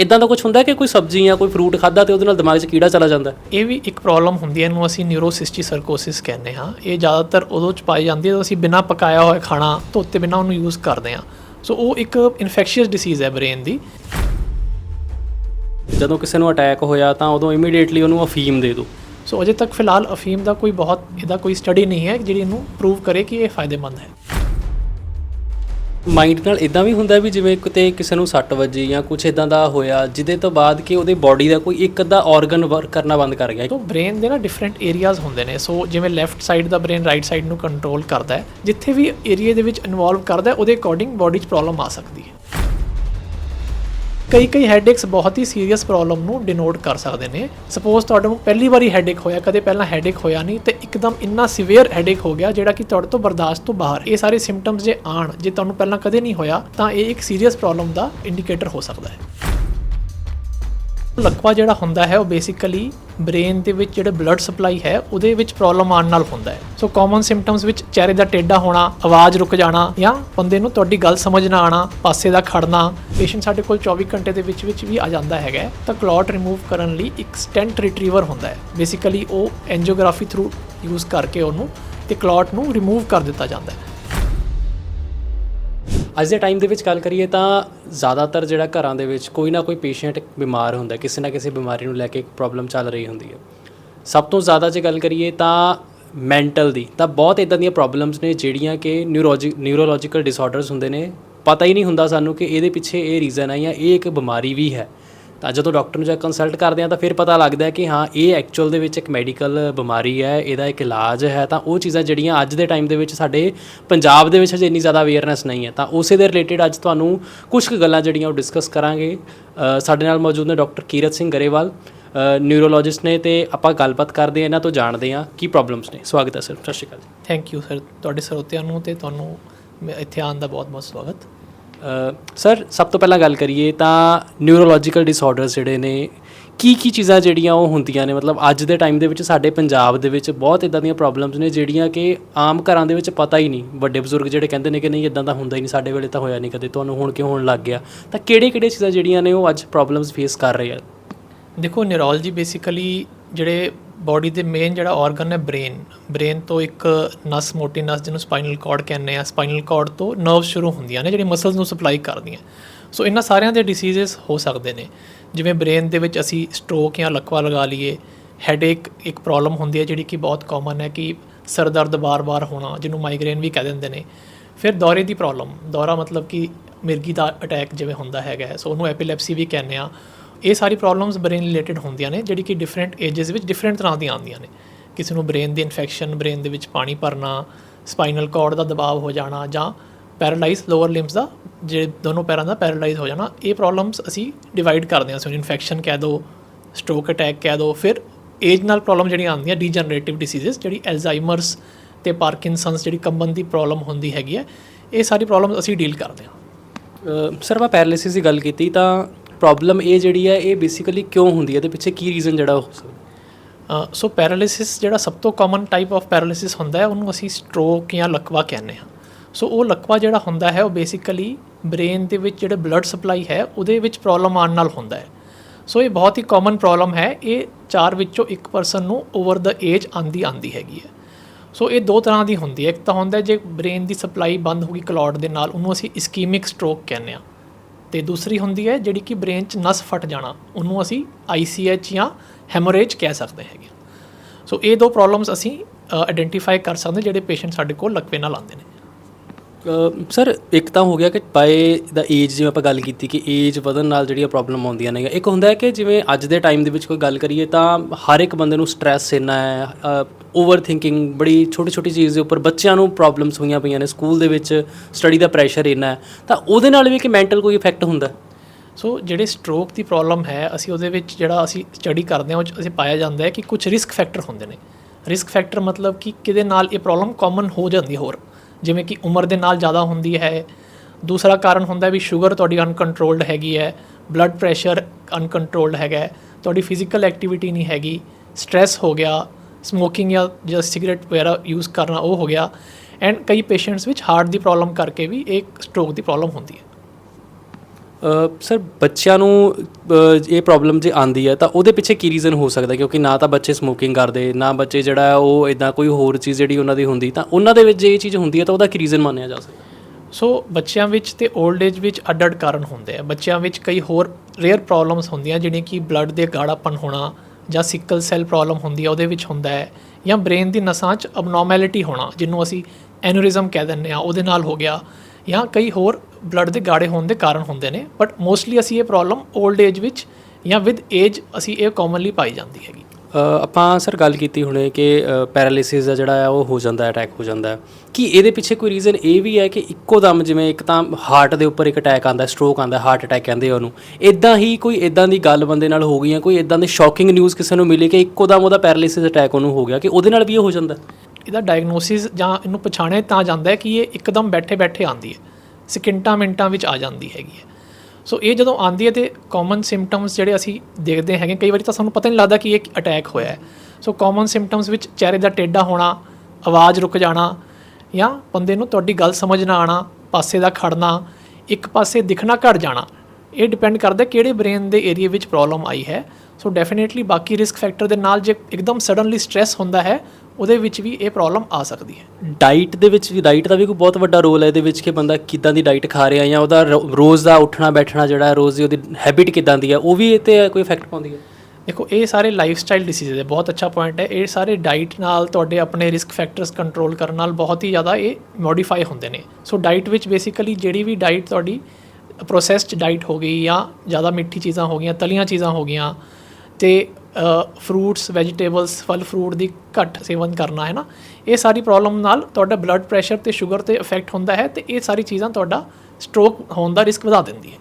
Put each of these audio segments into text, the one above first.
ਇਦਾਂ ਦਾ ਕੁਝ ਹੁੰਦਾ ਕਿ ਕੋਈ ਸਬਜ਼ੀ ਜਾਂ ਕੋਈ ਫਰੂਟ ਖਾਦਾ ਤੇ ਉਹਦੇ ਨਾਲ ਦਿਮਾਗ 'ਚ ਕੀੜਾ ਚਲਾ ਜਾਂਦਾ? ਇਹ ਵੀ ਇੱਕ ਪ੍ਰੋਬਲਮ ਹੁੰਦੀ ਹੈ ਇਹਨੂੰ ਅਸੀਂ ਨਿਊਰੋਸਿਸਟੀ ਸਰਕੋਸਿਸ ਕਹਿੰਦੇ ਹਾਂ। ਇਹ ਜ਼ਿਆਦਾਤਰ ਉਦੋਂ ਚ ਪਾਈ ਜਾਂਦੀ ਹੈ ਜਦੋਂ ਅਸੀਂ ਬਿਨਾਂ ਪਕਾਇਆ ਹੋਇਆ ਖਾਣਾ ਧੋਤੇ ਬਿਨਾਂ ਉਹਨੂੰ ਯੂਜ਼ ਕਰਦੇ ਹਾਂ। ਸੋ ਉਹ ਇੱਕ ਇਨਫੈਕਸ਼ੀਅਸ ਡਿਸੀਜ਼ ਹੈ ਬ੍ਰੇਨ ਦੀ। ਜਦੋਂ ਕਿਸੇ ਨੂੰ ਅਟੈਕ ਹੋਇਆ ਤਾਂ ਉਦੋਂ ਇਮੀਡੀਏਟਲੀ ਉਹਨੂੰ ਅਫੀਮ ਦੇ ਦਿਓ। ਸੋ ਅਜੇ ਤੱਕ ਫਿਲਹਾਲ ਅਫੀਮ ਦਾ ਕੋਈ ਬਹੁਤ ਇਹਦਾ ਕੋਈ ਸਟੱਡੀ ਨਹੀਂ ਹੈ ਜਿਹੜੀ ਇਹਨੂੰ ਪ੍ਰੂਵ ਕਰੇ ਕਿ ਇਹ ਫਾਇਦੇਮੰਦ ਹੈ। ਮਾਈਂਡ ਨਾਲ ਇਦਾਂ ਵੀ ਹੁੰਦਾ ਵੀ ਜਿਵੇਂ ਕਿਤੇ ਕਿਸੇ ਨੂੰ ਸੱਟ ਵੱਜੀ ਜਾਂ ਕੁਝ ਇਦਾਂ ਦਾ ਹੋਇਆ, ਜਿਹਦੇ ਤੋਂ ਬਾਅਦ ਕਿ ਉਹਦੇ ਬਾਡੀ ਦਾ ਕੋਈ ਇੱਕ ਅੱਧਾ ਆਰਗਨ ਵਰਕ ਕਰਨਾ ਬੰਦ ਕਰ ਗਿਆ। ਸੋ ਬ੍ਰੇਨ ਦੇ ਨਾ ਡਿਫਰੈਂਟ ਏਰੀਆਜ਼ ਹੁੰਦੇ ਨੇ। ਸੋ ਜਿਵੇਂ ਲੈਫਟ ਸਾਈਡ ਦਾ ਬ੍ਰੇਨ ਰਾਈਟ ਸਾਈਡ ਨੂੰ ਕੰਟਰੋਲ ਕਰਦਾ ਹੈ, ਜਿੱਥੇ ਵੀ ਏਰੀਆ ਦੇ ਵਿੱਚ ਇਨਵੋਲਵ ਕਰਦਾ ਹੈ, ਉਹਦੇ ਅਕੋਰਡਿੰਗ ਬਾਡੀ 'ਚ ਪ੍ਰੋਬਲਮ ਆ ਸਕਦੀ ਹੈ। ਕਈ ਕਈ ਹੈਡੇਕਸ ਬਹੁਤ ਹੀ ਸੀਰੀਅਸ ਪ੍ਰੋਬਲਮ ਨੂੰ ਡਿਨੋਟ ਕਰ ਸਕਦੇ ਨੇ। ਸਪੋਜ਼ ਤੁਹਾਡੇ ਨੂੰ ਪਹਿਲੀ ਵਾਰੀ ਹੈਡੇਕ ਹੋਇਆ, ਕਦੇ ਪਹਿਲਾਂ ਹੈਡੇਕ ਹੋਇਆ ਨਹੀਂ, ਤੇ ਇੱਕਦਮ ਇੰਨਾ ਸੀਵੀਅਰ ਹੈਡੇਕ ਹੋ ਗਿਆ ਜਿਹੜਾ ਕਿ ਤੁਹਾਡੇ ਤੋਂ ਬਰਦਾਸ਼ਤ ਤੋਂ ਬਾਹਰ। ਇਹ ਸਾਰੇ ਸਿੰਪਟਮਸ ਜੇ ਆਣ ਜੇ ਤੁਹਾਨੂੰ ਪਹਿਲਾਂ ਕਦੇ ਨਹੀਂ ਹੋਇਆ, ਤਾਂ ਇਹ ਇੱਕ ਸੀਰੀਅਸ ਪ੍ਰੋਬਲਮ ਦਾ ਇੰਡੀਕੇਟਰ ਹੋ ਸਕਦਾ ਹੈ। ਲਕਵਾ ਜਿਹੜਾ ਹੁੰਦਾ ਹੈ, ਉਹ ਬੇਸਿਕਲੀ ਬ੍ਰੇਨ ਦੇ ਵਿੱਚ ਜਿਹੜੇ ਬਲੱਡ ਸਪਲਾਈ ਹੈ, ਉਹਦੇ ਵਿੱਚ ਪ੍ਰੋਬਲਮ ਆਉਣ ਨਾਲ ਹੁੰਦਾ ਹੈ। ਸੋ ਕਾਮਨ ਸਿੰਪਟਮਸ ਵਿੱਚ ਚਿਹਰੇ ਦਾ ਟੇਢਾ ਹੋਣਾ, ਆਵਾਜ਼ ਰੁਕ ਜਾਣਾ ਜਾਂ ਬੰਦੇ ਨੂੰ ਤੁਹਾਡੀ ਗੱਲ ਸਮਝ ਨਾ ਆਣਾ ਪਾਸੇ ਦਾ ਖੜਨਾ ਪੇਸ਼ੈਂਟ ਸਾਡੇ ਕੋਲ 24 ਘੰਟੇ ਦੇ ਵਿੱਚ ਵਿੱਚ ਵੀ ਆ ਜਾਂਦਾ ਹੈਗਾ ਤਾਂ ਕਲੌਟ ਰਿਮੂਵ ਕਰਨ ਲਈ ਇੱਕ ਸਟੈਂਟ ਰਿਟਰੀਵਰ ਹੁੰਦਾ ਹੈ। ਬੇਸਿਕਲੀ ਉਹ ਐਂਜੀਓਗ੍ਰਾਫੀ ਥਰੂ ਯੂਜ਼ ਕਰਕੇ ਉਹਨੂੰ ਤੇ ਕਲੌਟ ਨੂੰ ਰਿਮੂਵ ਕਰ ਦਿੱਤਾ ਜਾਂਦਾ ਹੈ। ਅੱਜ ਦੇ ਟਾਈਮ ਦੇ ਵਿੱਚ ਗੱਲ ਕਰੀਏ ਤਾਂ ਜ਼ਿਆਦਾਤਰ ਜਿਹੜਾ ਘਰਾਂ ਦੇ ਵਿੱਚ ਕੋਈ ਨਾ ਕੋਈ ਪੇਸ਼ੈਂਟ ਬਿਮਾਰ ਹੁੰਦਾ ਕਿਸੇ ਨਾ ਕਿਸੇ ਬਿਮਾਰੀ ਨੂੰ ਲੈ ਕੇ ਇੱਕ ਪ੍ਰੋਬਲਮ ਚੱਲ ਰਹੀ ਹੁੰਦੀ ਹੈ। ਸਭ ਤੋਂ ਜ਼ਿਆਦਾ ਜੇ ਗੱਲ ਕਰੀਏ ਤਾਂ ਮੈਂਟਲ ਦੀ, ਤਾਂ ਬਹੁਤ ਇਦਾਂ ਦੀਆਂ ਪ੍ਰੋਬਲਮਸ ਨੇ ਜਿਹੜੀਆਂ ਕਿ ਨਿਊਰੋਜੀ ਨਿਊਰੋਲੋਜੀਕਲ ਡਿਸਆਰਡਰਸ ਹੁੰਦੇ ਨੇ। ਪਤਾ ਹੀ ਨਹੀਂ ਹੁੰਦਾ ਸਾਨੂੰ ਕਿ ਇਹਦੇ ਪਿੱਛੇ ਇਹ ਰੀਜ਼ਨ ਹੈ ਜਾਂ ਇਹ ਇੱਕ ਬਿਮਾਰੀ ਵੀ ਹੈ। ਤਾਂ ਜਦੋਂ ਡਾਕਟਰ ਨੂੰ ਜਾ ਕੰਸਲਟ ਕਰਦੇ ਆ ਤਾਂ ਫਿਰ ਪਤਾ ਲੱਗਦਾ ਹੈ ਕਿ ਹਾਂ, ਇਹ ਐਕਚੁਅਲ ਦੇ ਵਿੱਚ ਇੱਕ ਮੈਡੀਕਲ ਬਿਮਾਰੀ ਹੈ, ਇਹਦਾ ਇੱਕ ਇਲਾਜ ਹੈ, ਤਾਂ ਉਹ ਚੀਜ਼ਾਂ ਜਿਹੜੀਆਂ ਅੱਜ ਦੇ ਟਾਈਮ ਦੇ ਵਿੱਚ ਸਾਡੇ ਪੰਜਾਬ ਦੇ ਵਿੱਚ ਹਜੇ ਇੰਨੀ ਜ਼ਿਆਦਾ ਅਵੇਅਰਨੈਸ ਨਹੀਂ ਹੈ। ਤਾਂ ਉਸੇ ਦੇ ਰਿਲੇਟਡ ਅੱਜ ਤੁਹਾਨੂੰ ਕੁਝ ਕੁ ਗੱਲਾਂ ਜਿਹੜੀਆਂ ਉਹ ਡਿਸਕਸ ਕਰਾਂਗੇ। ਸਾਡੇ ਨਾਲ ਮੌਜੂਦ ਨੇ ਡਾਕਟਰ ਕੀਰਤ ਸਿੰਘ ਗਰੇਵਾਲ ਨਿਊਰੋਲੋਜਿਸਟ ਨੇ ਤੇ ਆਪਾਂ ਗੱਲਬਾਤ ਕਰਦੇ ਹਾਂ, ਇਹਨਾਂ ਤੋਂ ਜਾਣਦੇ ਹਾਂ ਕੀ ਪ੍ਰੋਬਲਮਸ ਨੇ। ਸਵਾਗਤ ਹੈ ਸਰ ਸਤਿ ਸ਼੍ਰੀ ਅਕਾਲ ਜੀ। ਥੈਂਕ ਯੂ ਸਰ ਤੁਹਾਡੇ ਸਰੋਤਿਆਂ ਨੂੰ ਤੇ ਤੁਹਾਨੂੰ ਮੈਂ ਇੱਥੇ ਆਉਣ ਦਾ ਬਹੁਤ-ਬਹੁਤ ਸਵਾਗਤ। ਸਰ, ਸਭ ਤੋਂ ਪਹਿਲਾਂ ਗੱਲ ਕਰੀਏ ਤਾਂ ਨਿਊਰੋਲੋਜੀਕਲ ਡਿਸਆਰਡਰਸ ਜਿਹੜੇ ਨੇ ਕੀ ਕੀ ਚੀਜ਼ਾਂ ਜਿਹੜੀਆਂ ਉਹ ਹੁੰਦੀਆਂ ਨੇ? ਮਤਲਬ ਅੱਜ ਦੇ ਟਾਈਮ ਦੇ ਵਿੱਚ ਸਾਡੇ ਪੰਜਾਬ ਦੇ ਵਿੱਚ ਬਹੁਤ ਇਦਾਂ ਦੀਆਂ ਪ੍ਰੋਬਲਮਸ ਨੇ ਜਿਹੜੀਆਂ ਕਿ ਆਮ ਘਰਾਂ ਦੇ ਵਿੱਚ ਪਤਾ ਹੀ ਨਹੀਂ। ਵੱਡੇ ਬਜ਼ੁਰਗ ਜਿਹੜੇ ਕਹਿੰਦੇ ਨੇ ਕਿ ਨਹੀਂ ਇਦਾਂ ਦਾ ਹੁੰਦਾ ਹੀ ਨਹੀਂ, ਸਾਡੇ ਵੇਲੇ ਤਾਂ ਹੋਇਆ ਨਹੀਂ ਕਦੇ, ਤੁਹਾਨੂੰ ਹੁਣ ਕਿਉਂ ਹੋਣ ਲੱਗ ਗਿਆ? ਤਾਂ ਕਿਹੜੇ ਕਿਹੜੇ ਚੀਜ਼ਾਂ ਜਿਹੜੀਆਂ ਨੇ ਉਹ ਅੱਜ ਪ੍ਰੋਬਲਮਸ ਫੇਸ ਕਰ ਰਹੇ ਆ? ਦੇਖੋ ਨਿਊਰੋਲੋਜੀ ਬੇਸਿਕਲੀ ਜਿਹੜੇ ਬਾਡੀ ਦੇ ਮੇਨ ਜਿਹੜਾ ਆਰਗਨ ਹੈ ਬ੍ਰੇਨ ਬ੍ਰੇਨ ਤੋਂ ਇੱਕ ਨਸ, ਮੋਟੀ ਨਸ ਜਿਹਨੂੰ ਸਪਾਈਨਲ ਕਾਰਡ ਕਹਿੰਦੇ ਆ ਸਪਾਈਨਲ ਕਾਰਡ ਤੋਂ ਨਰਵ ਸ਼ੁਰੂ ਹੁੰਦੀਆਂ ਨੇ, ਜਿਹੜੀ ਮਸਲਸ ਨੂੰ ਸਪਲਾਈ ਕਰਦੀਆਂ। ਸੋ ਇਹਨਾਂ ਸਾਰਿਆਂ ਦੇ ਡਿਸੀਜ਼ਸ ਹੋ ਸਕਦੇ ਨੇ। ਜਿਵੇਂ ਬ੍ਰੇਨ ਦੇ ਵਿੱਚ ਅਸੀਂ ਸਟ੍ਰੋਕ ਜਾਂ ਲਕਵਾ ਲਗਾ ਲਈਏ ਹੈਡੇਕ ਇੱਕ ਪ੍ਰੋਬਲਮ ਹੁੰਦੀ ਹੈ, ਜਿਹੜੀ ਕਿ ਬਹੁਤ ਕਾਮਨ ਹੈ ਕਿ ਸਿਰ ਦਰਦ ਬਾਰ-ਬਾਰ ਹੋਣਾ, ਜਿਹਨੂੰ ਮਾਈਗ੍ਰੇਨ ਵੀ ਕਹਿ ਦਿੰਦੇ ਨੇ। ਫਿਰ ਦੌਰੇ ਦੀ ਪ੍ਰੋਬਲਮ ਦੌਰਾ ਮਤਲਬ ਕਿ ਮਿਰਗੀ ਦਾ ਅਟੈਕ ਜਿਵੇਂ ਹੁੰਦਾ ਹੈਗਾ ਸੋ ਉਹਨੂੰ ਐਪੀਲੈਪਸੀ ਵੀ ਕਹਿੰਦੇ ਆ। ਇਹ ਸਾਰੀ ਪ੍ਰੋਬਲਮਸ ਬ੍ਰੇਨ ਰਿਲੇਟਡ ਹੁੰਦੀਆਂ ਨੇ, ਜਿਹੜੀ ਕਿ ਡਿਫਰੈਂਟ ਏਜਸ ਵਿੱਚ ਡਿਫਰੈਂਟ ਤਰ੍ਹਾਂ ਦੀਆਂ ਆਉਂਦੀਆਂ ਨੇ। ਕਿਸੇ ਨੂੰ ਬ੍ਰੇਨ ਦੀ ਇਨਫੈਕਸ਼ਨ ਬ੍ਰੇਨ ਦੇ ਵਿੱਚ ਪਾਣੀ ਭਰਨਾ ਸਪਾਈਨਲ ਕਾਰਡ ਦਾ ਦਬਾਅ ਹੋ ਜਾਣਾ ਜਾਂ ਪੈਰਾਲਾਈਜ਼ ਲੋਅਰ ਲਿੰਬਸ ਦਾ ਜਿਹੜੇ ਦੋਨੋਂ ਪੈਰਾਂ ਦਾ ਪੈਰਾਲਾਈਜ਼ ਹੋ ਜਾਣਾ, ਇਹ ਪ੍ਰੋਬਲਮਸ ਅਸੀਂ ਡਿਵਾਈਡ ਕਰਦੇ ਹਾਂ। ਸੋ ਇਨਫੈਕਸ਼ਨ ਕਹਿ ਦੋ ਸਟ੍ਰੋਕ ਅਟੈਕ ਕਹਿ ਦੋ, ਫਿਰ ਏਜ ਨਾਲ ਪ੍ਰੋਬਲਮ ਜਿਹੜੀਆਂ ਆਉਂਦੀਆਂ ਡੀਜਨਰੇਟਿਵ ਡਿਸੀਜ਼ਸ ਜਿਹੜੀ ਐਲਜ਼ਾਈਮਰਸ ਤੇ ਪਾਰਕਿੰਸਨਸ ਜਿਹੜੀ ਕੰਬਨ ਦੀ ਪ੍ਰੋਬਲਮ ਹੁੰਦੀ ਹੈਗੀ ਹੈ, ਇਹ ਸਾਰੀ ਪ੍ਰੋਬਲਮਸ ਅਸੀਂ ਡੀਲ ਕਰਦੇ ਹਾਂ। ਸਰ ਮੈਂ ਪੈਰਾਲਿਸਿਸ ਦੀ ਗੱਲ ਕੀਤੀ ਤਾਂ ਪ੍ਰੋਬਲਮ ਇਹ ਜਿਹੜੀ ਹੈ, ਇਹ ਬੇਸਿਕਲੀ ਕਿਉਂ ਹੁੰਦੀ ਹੈ? ਇਹਦੇ ਪਿੱਛੇ ਕੀ ਰੀਜ਼ਨ ਜਿਹੜਾ ਹੋ ਸਕਦਾ ਸੋ ਪੈਰਾਲਿਸਿਸ ਜਿਹੜਾ ਸਭ ਤੋਂ ਕਾਮਨ ਟਾਈਪ ਆਫ ਪੈਰਾਲਿਸਿਸ ਹੁੰਦਾ ਹੈ, ਉਹਨੂੰ ਅਸੀਂ ਸਟ੍ਰੋਕ ਜਾਂ ਲਕਵਾ ਕਹਿੰਦੇ ਹਾਂ। ਸੋ ਉਹ ਲਕਵਾ ਜਿਹੜਾ ਹੁੰਦਾ ਹੈ, ਉਹ ਬੇਸਿਕਲੀ ਬ੍ਰੇਨ ਦੇ ਵਿੱਚ ਜਿਹੜੇ ਬਲੱਡ ਸਪਲਾਈ ਹੈ, ਉਹਦੇ ਵਿੱਚ ਪ੍ਰੋਬਲਮ ਆਉਣ ਨਾਲ ਹੁੰਦਾ ਹੈ। ਸੋ ਇਹ ਬਹੁਤ ਹੀ ਕਾਮਨ ਪ੍ਰੋਬਲਮ ਹੈ, ਇਹ ਚਾਰ ਵਿੱਚੋਂ ਇੱਕ ਪਰਸਨ ਨੂੰ ਓਵਰ ਦਾ ਏਜ ਆਂਦੀ ਆਂਦੀ ਹੈਗੀ ਹੈ। ਸੋ ਇਹ ਦੋ ਤਰ੍ਹਾਂ ਦੀ ਹੁੰਦੀ ਹੈ। ਇੱਕ ਤਾਂ ਹੁੰਦਾ ਜੇ ਬ੍ਰੇਨ ਦੀ ਸਪਲਾਈ ਬੰਦ ਹੋ ਗਈ ਕਲੌਟ ਦੇ ਨਾਲ, ਉਹਨੂੰ ਅਸੀਂ ਇਸਕੀਮਿਕ ਸਟ੍ਰੋਕ ਕਹਿੰਦੇ ਹਾਂ। ਤੇ ਦੂਸਰੀ ਹੁੰਦੀ ਹੈ ਜਿਹੜੀ ਕਿ ਬ੍ਰੇਨ 'ਚ ਨਸ ਫਟ ਜਾਣਾ, ਉਹਨੂੰ ਅਸੀਂ ਆਈਸੀਐਚ ਜਾਂ ਹੈਮੋਰੇਜ ਕਹਿ ਸਕਦੇ ਹੈਗੇ ਸੋ ਇਹ ਦੋ ਪ੍ਰੋਬਲਮਸ ਅਸੀਂ ਆਇਡੈਂਟੀਫਾਈ ਕਰ ਸਕਦੇ ਜਿਹੜੇ ਪੇਸ਼ੈਂਟ ਸਾਡੇ ਕੋਲ ਲਕਵੇ ਨਾਲ ਆਉਂਦੇ ਨੇ। ਸਰ, ਇੱਕ ਤਾਂ ਹੋ ਗਿਆ ਕਿ ਬਾਏ ਦਾ ਏਜ ਜਿਵੇਂ ਆਪਾਂ ਗੱਲ ਕੀਤੀ ਕਿ ਏਜ ਵਧਣ ਨਾਲ ਜਿਹੜੀਆਂ ਪ੍ਰੋਬਲਮ ਆਉਂਦੀਆਂ ਨੇ ਇੱਕ ਹੁੰਦਾ ਹੈ ਕਿ ਜਿਵੇਂ ਅੱਜ ਦੇ ਟਾਈਮ ਦੇ ਵਿੱਚ ਕੋਈ ਗੱਲ ਕਰੀਏ ਤਾਂ ਹਰ ਇੱਕ ਬੰਦੇ ਨੂੰ ਸਟ੍ਰੈਸ ਇੰਨਾ ਹੈ ਓਵਰ ਥਿੰਕਿੰਗ ਬੜੀ ਛੋਟੀ ਛੋਟੀ ਚੀਜ਼ ਦੇ ਉੱਪਰ ਬੱਚਿਆਂ ਨੂੰ ਪ੍ਰੋਬਲਮਸ ਹੋਈਆਂ ਪਈਆਂ ਨੇ ਸਕੂਲ ਦੇ ਵਿੱਚ ਸਟੱਡੀ ਦਾ ਪ੍ਰੈਸ਼ਰ ਇੰਨਾ ਹੈ। ਤਾਂ ਉਹਦੇ ਨਾਲ ਵੀ ਕਿ ਮੈਂਟਲ ਕੋਈ ਇਫੈਕਟ ਹੁੰਦਾ ਸੋ ਜਿਹੜੇ ਸਟ੍ਰੋਕ ਦੀ ਪ੍ਰੋਬਲਮ ਹੈ, ਅਸੀਂ ਉਹਦੇ ਵਿੱਚ ਜਿਹੜਾ ਅਸੀਂ ਸਟੱਡੀ ਕਰਦੇ ਹਾਂ, ਉਹ 'ਚ ਅਸੀਂ ਪਾਇਆ ਜਾਂਦਾ ਹੈ ਕਿ ਕੁਝ ਰਿਸਕ ਫੈਕਟਰ ਹੁੰਦੇ ਨੇ। ਰਿਸਕ ਫੈਕਟਰ ਮਤਲਬ ਕਿ ਕਿਹਦੇ ਨਾਲ ਇਹ ਪ੍ਰੋਬਲਮ ਕਾਮਨ ਹੋ ਜਾਂਦੀ ਹੈ ਹੋਰ। ਜਿਵੇਂ ਕਿ ਉਮਰ ਦੇ ਨਾਲ ਜ਼ਿਆਦਾ ਹੁੰਦੀ ਹੈ। ਦੂਸਰਾ ਕਾਰਨ ਹੁੰਦਾ ਵੀ ਸ਼ੂਗਰ ਤੁਹਾਡੀ ਅਨਕੰਟਰੋਲਡ ਹੈਗੀ ਹੈ। ਬਲੱਡ ਪ੍ਰੈਸ਼ਰ ਅਨਕੰਟਰੋਲਡ ਹੈਗਾ ਤੁਹਾਡੀ ਫਿਜ਼ੀਕਲ ਐਕਟੀਵਿਟੀ ਨਹੀਂ ਹੈਗੀ। ਸਟ੍ਰੈਸ ਹੋ ਗਿਆ। ਸਮੋਕਿੰਗ ਜਾਂ ਜਾਂ ਸਿਗਰਟ ਵਗੈਰਾ ਯੂਜ਼ ਕਰਨਾ ਉਹ ਹੋ ਗਿਆ। ਐਂਡ ਕਈ ਪੇਸ਼ੈਂਟਸ ਵਿੱਚ ਹਾਰਟ ਦੀ ਪ੍ਰੋਬਲਮ ਕਰਕੇ ਵੀ ਇੱਕ ਸਟ੍ਰੋਕ ਦੀ ਪ੍ਰੋਬਲਮ ਹੁੰਦੀ ਹੈ। ਸਰ ਬੱਚਿਆਂ ਨੂੰ ਅ, ਇਹ ਪ੍ਰੋਬਲਮ ਜੇ ਆਂਦੀ ਹੈ ਤਾਂ ਉਹਦੇ ਪਿੱਛੇ ਕੀ ਰੀਜ਼ਨ ਹੋ ਸਕਦਾ ਕਿਉਂਕਿ ਨਾ ਤਾਂ ਬੱਚੇ ਸਮੋਕਿੰਗ ਕਰਦੇ ਨਾ ਬੱਚੇ ਜਿਹੜਾ ਹੈ ਉਹ ਇਦਾਂ ਕੋਈ ਹੋਰ ਚੀਜ਼ ਜਿਹੜੀ ਉਹਨਾਂ ਦੀ ਹੁੰਦੀ ਤਾਂ ਉਹਨਾਂ ਦੇ ਵਿੱਚ ਜੇ ਇਹ ਚੀਜ਼ ਹੁੰਦੀ ਹੈ ਤਾਂ ਉਹਦਾ ਕੀ ਰੀਜ਼ਨ ਮੰਨਿਆ ਜਾ ਸਕਦਾ? ਸੋ ਬੱਚਿਆਂ ਵਿੱਚ ਤੇ 올ਡ ਏਜ ਵਿੱਚ ਅੱਡ-ਅੱਡ ਕਾਰਨ ਹੁੰਦੇ ਆ। ਬੱਚਿਆਂ ਵਿੱਚ ਕਈ ਹੋਰ ਰੇਅਰ ਪ੍ਰੋਬਲਮਸ ਹੁੰਦੀਆਂ ਜਿਹੜੀਆਂ ਕਿ ਬਲੱਡ ਦੇ ਗਾੜਾਪਨ ਹੋਣਾ ਜਾਂ ਸਿਕਲ ਸੈੱਲ ਪ੍ਰੋਬਲਮ ਹੁੰਦੀ ਹੈ ਉਹਦੇ ਵਿੱਚ ਹੁੰਦਾ ਹੈ। ਜਾਂ ਬ੍ਰੇਨ ਦੀ ਨਸਾਂ 'ਚ ਅਬਨੋਰਮੈਲਿਟੀ ਹੋਣਾ ਜਿਹਨੂੰ ਅਸੀਂ ਐਨੂਰਿਜ਼ਮ ਕਹਿ ਦਿੰਦੇ ਆ ਉਹਦੇ ਨਾਲ ਹੋ ਗਿਆ। ਜਾਂ ਕਈ ਹੋਰ ਬਲੱਡ ਦੇ ਗਾੜੇ ਹੋਣ ਦੇ ਕਾਰਨ ਹੁੰਦੇ ਨੇ ਬਟ ਮੋਸਟਲੀ ਅਸੀਂ ਇਹ ਪ੍ਰੋਬਲਮ 올ਡ ਏਜ ਵਿੱਚ ਜਾਂ ਵਿਦ ਏਜ ਅਸੀਂ ਇਹ ਕਾਮਨਲੀ ਪਾਈ ਜਾਂਦੀ ਹੈਗੀ। ਆਪਾਂ ਸਰ ਗੱਲ ਕੀਤੀ ਹੁਣੇ ਕਿ ਪੈਰਾਲਿਸਿਸ ਦਾ ਜਿਹੜਾ ਆ ਉਹ ਹੋ ਜਾਂਦਾ ਹੈ ਅਟੈਕ ਹੋ ਜਾਂਦਾ। ਹੈ ਕੀ ਇਹਦੇ ਪਿੱਛੇ ਕੋਈ ਰੀਜ਼ਨ ਇਹ ਵੀ ਹੈ ਕਿ ਇੱਕੋ ਦਮ ਜਿਵੇਂ ਇੱਕ ਤਾਂ ਹਾਰਟ ਦੇ ਉੱਪਰ ਇੱਕ ਅਟੈਕ ਆਂਦਾ ਸਟ੍ਰੋਕ ਆਂਦਾ ਹਾਰਟ ਅਟੈਕ ਕਹਿੰਦੇ ਉਹਨੂੰ। ਇਦਾਂ ਹੀ ਕੋਈ ਇਦਾਂ ਦੀ ਗੱਲ ਬੰਦੇ ਨਾਲ ਹੋ ਗਈ ਹੈ ਕੋਈ ਇਦਾਂ ਦੀ ਸ਼ੌਕਿੰਗ ਨਿਊਜ਼ ਕਿਸੇ ਨੂੰ ਮਿਲੀ ਕਿ ਇੱਕੋ ਦਮ ਉਹਦਾ ਪੈਰਾਲਿਸਿਸ ਅਟੈਕ ਉਹਨੂੰ ਹੋ ਗਿਆ, ਕਿ ਉਹਦੇ ਨਾਲ ਵੀ ਇਹ ਹੋ ਜਾਂਦਾ? ਇਹਦਾ ਡਾਇਗਨੋਸਿਸ ਜਾਂ ਇਹਨੂੰ ਪਛਾਣਿਆ ਤਾਂ ਜਾਂਦਾ ਹੈ ਕਿ ਇਹ ਇੱਕਦਮ ਬੈਠੇ ਬੈਠੇ ਆਂਦੀ ਹੈ। ਸਕਿੰਟਾਂ ਮਿੰਟਾਂ ਵਿੱਚ ਆ ਜਾਂਦੀ ਹੈਗੀ ਹੈ। ਸੋ ਇਹ ਜਦੋਂ ਆਂਦੀ ਹੈ ਤੇ ਕਾਮਨ ਸਿੰਪਟਮਸ ਜਿਹੜੇ ਅਸੀਂ ਦੇਖਦੇ ਹੈਗੇ, ਕਈ ਵਾਰੀ ਤਾਂ ਸਾਨੂੰ ਪਤਾ ਨਹੀਂ ਲੱਗਦਾ ਕਿ ਇਹ ਅਟੈਕ ਹੋਇਆ ਹੈ। ਸੋ ਕਾਮਨ ਸਿੰਪਟਮਸ ਵਿੱਚ ਚਿਹਰੇ ਦਾ ਟੇਢਾ ਹੋਣਾ, ਆਵਾਜ਼ ਰੁਕ ਜਾਣਾ ਜਾਂ ਬੰਦੇ ਨੂੰ ਤੁਹਾਡੀ ਗੱਲ ਸਮਝ ਨਾ ਆਣਾ ਪਾਸੇ ਦਾ ਖੜਨਾ, ਇੱਕ ਪਾਸੇ ਦਿਖਣਾ ਘਟ ਜਾਣਾ, ਇਹ ਡਿਪੈਂਡ ਕਰਦਾ ਕਿਹੜੇ ਬ੍ਰੇਨ ਦੇ ਏਰੀਆ ਵਿੱਚ ਪ੍ਰੋਬਲਮ ਆਈ ਹੈ। ਸੋ ਡੈਫੀਨੇਟਲੀ ਬਾਕੀ ਰਿਸਕ ਫੈਕਟਰ ਦੇ ਨਾਲ ਜੇ ਇੱਕਦਮ ਸਡਨਲੀ ਸਟ੍ਰੈਸ ਹੁੰਦਾ ਹੈ ਉਹਦੇ ਵਿੱਚ ਵੀ ਇਹ ਪ੍ਰੋਬਲਮ ਆ ਸਕਦੀ ਹੈ। ਡਾਈਟ ਦੇ ਵਿੱਚ ਵੀ ਡਾਈਟ ਦਾ ਵੀ ਕੋਈ ਬਹੁਤ ਵੱਡਾ ਰੋਲ ਹੈ ਇਹਦੇ ਵਿੱਚ ਕਿ ਬੰਦਾ ਕਿੱਦਾਂ ਦੀ ਡਾਈਟ ਖਾ ਰਿਹਾ ਜਾਂ ਉਹਦਾ ਰੋਜ਼ ਦਾ ਉੱਠਣਾ ਬੈਠਣਾ ਜਿਹੜਾ ਹੈ, ਰੋਜ਼ ਦੀ ਉਹਦੀ ਹੈਬਿਟ ਕਿੱਦਾਂ ਦੀ ਹੈ ਉਹ ਵੀ ਇਹ ਤੇ ਕੋਈ ਇਫੈਕਟ ਪਾਉਂਦੀ ਹੈ? ਦੇਖੋ ਇਹ ਸਾਰੇ ਲਾਈਫਸਟਾਈਲ ਡਿਸੀਜ਼ ਹੈ ਬਹੁਤ ਅੱਛਾ ਪੁਆਇੰਟ ਹੈ। ਇਹ ਸਾਰੇ ਡਾਈਟ ਨਾਲ ਤੁਹਾਡੇ ਆਪਣੇ ਰਿਸਕ ਫੈਕਟਰਸ ਕੰਟਰੋਲ ਕਰਨ ਨਾਲ ਬਹੁਤ ਹੀ ਜ਼ਿਆਦਾ ਇਹ ਮੋਡੀਫਾਈ ਹੁੰਦੇ ਨੇ। ਸੋ ਡਾਈਟ ਵਿੱਚ ਬੇਸਿਕਲੀ ਜਿਹੜੀ ਵੀ ਡਾਈਟ ਤੁਹਾਡੀ ਪ੍ਰੋਸੈਸਡ ਡਾਈਟ ਹੋ ਗਈ ਜਾਂ ਜ਼ਿਆਦਾ ਮਿੱਠੀ ਚੀਜ਼ਾਂ ਹੋ ਗਈਆਂ ਤਲੀਆਂ ਚੀਜ਼ਾਂ ਹੋ ਗਈਆਂ ਤੇ ਫਰੂਟਸ ਵੈਜੀਟੇਬਲਸ ਫਲ ਫਰੂਟ ਦੀ ਘੱਟ ਸੇਵਨ ਕਰਨਾ ਹੈ ਨਾ। ਇਹ ਸਾਰੀ ਪ੍ਰੋਬਲਮ ਨਾਲ ਤੁਹਾਡਾ ਬਲੱਡ ਪ੍ਰੈਸ਼ਰ ਤੇ ਸ਼ੂਗਰ ਤੇ ਇਫੈਕਟ ਹੁੰਦਾ ਹੈ ਤੇ ਇਹ ਸਾਰੀ ਚੀਜ਼ਾਂ ਤੁਹਾਡਾ ਸਟ੍ਰੋਕ ਹੋਣ ਦਾ ਰਿਸਕ ਵਧਾ ਦਿੰਦੀ ਹੈ।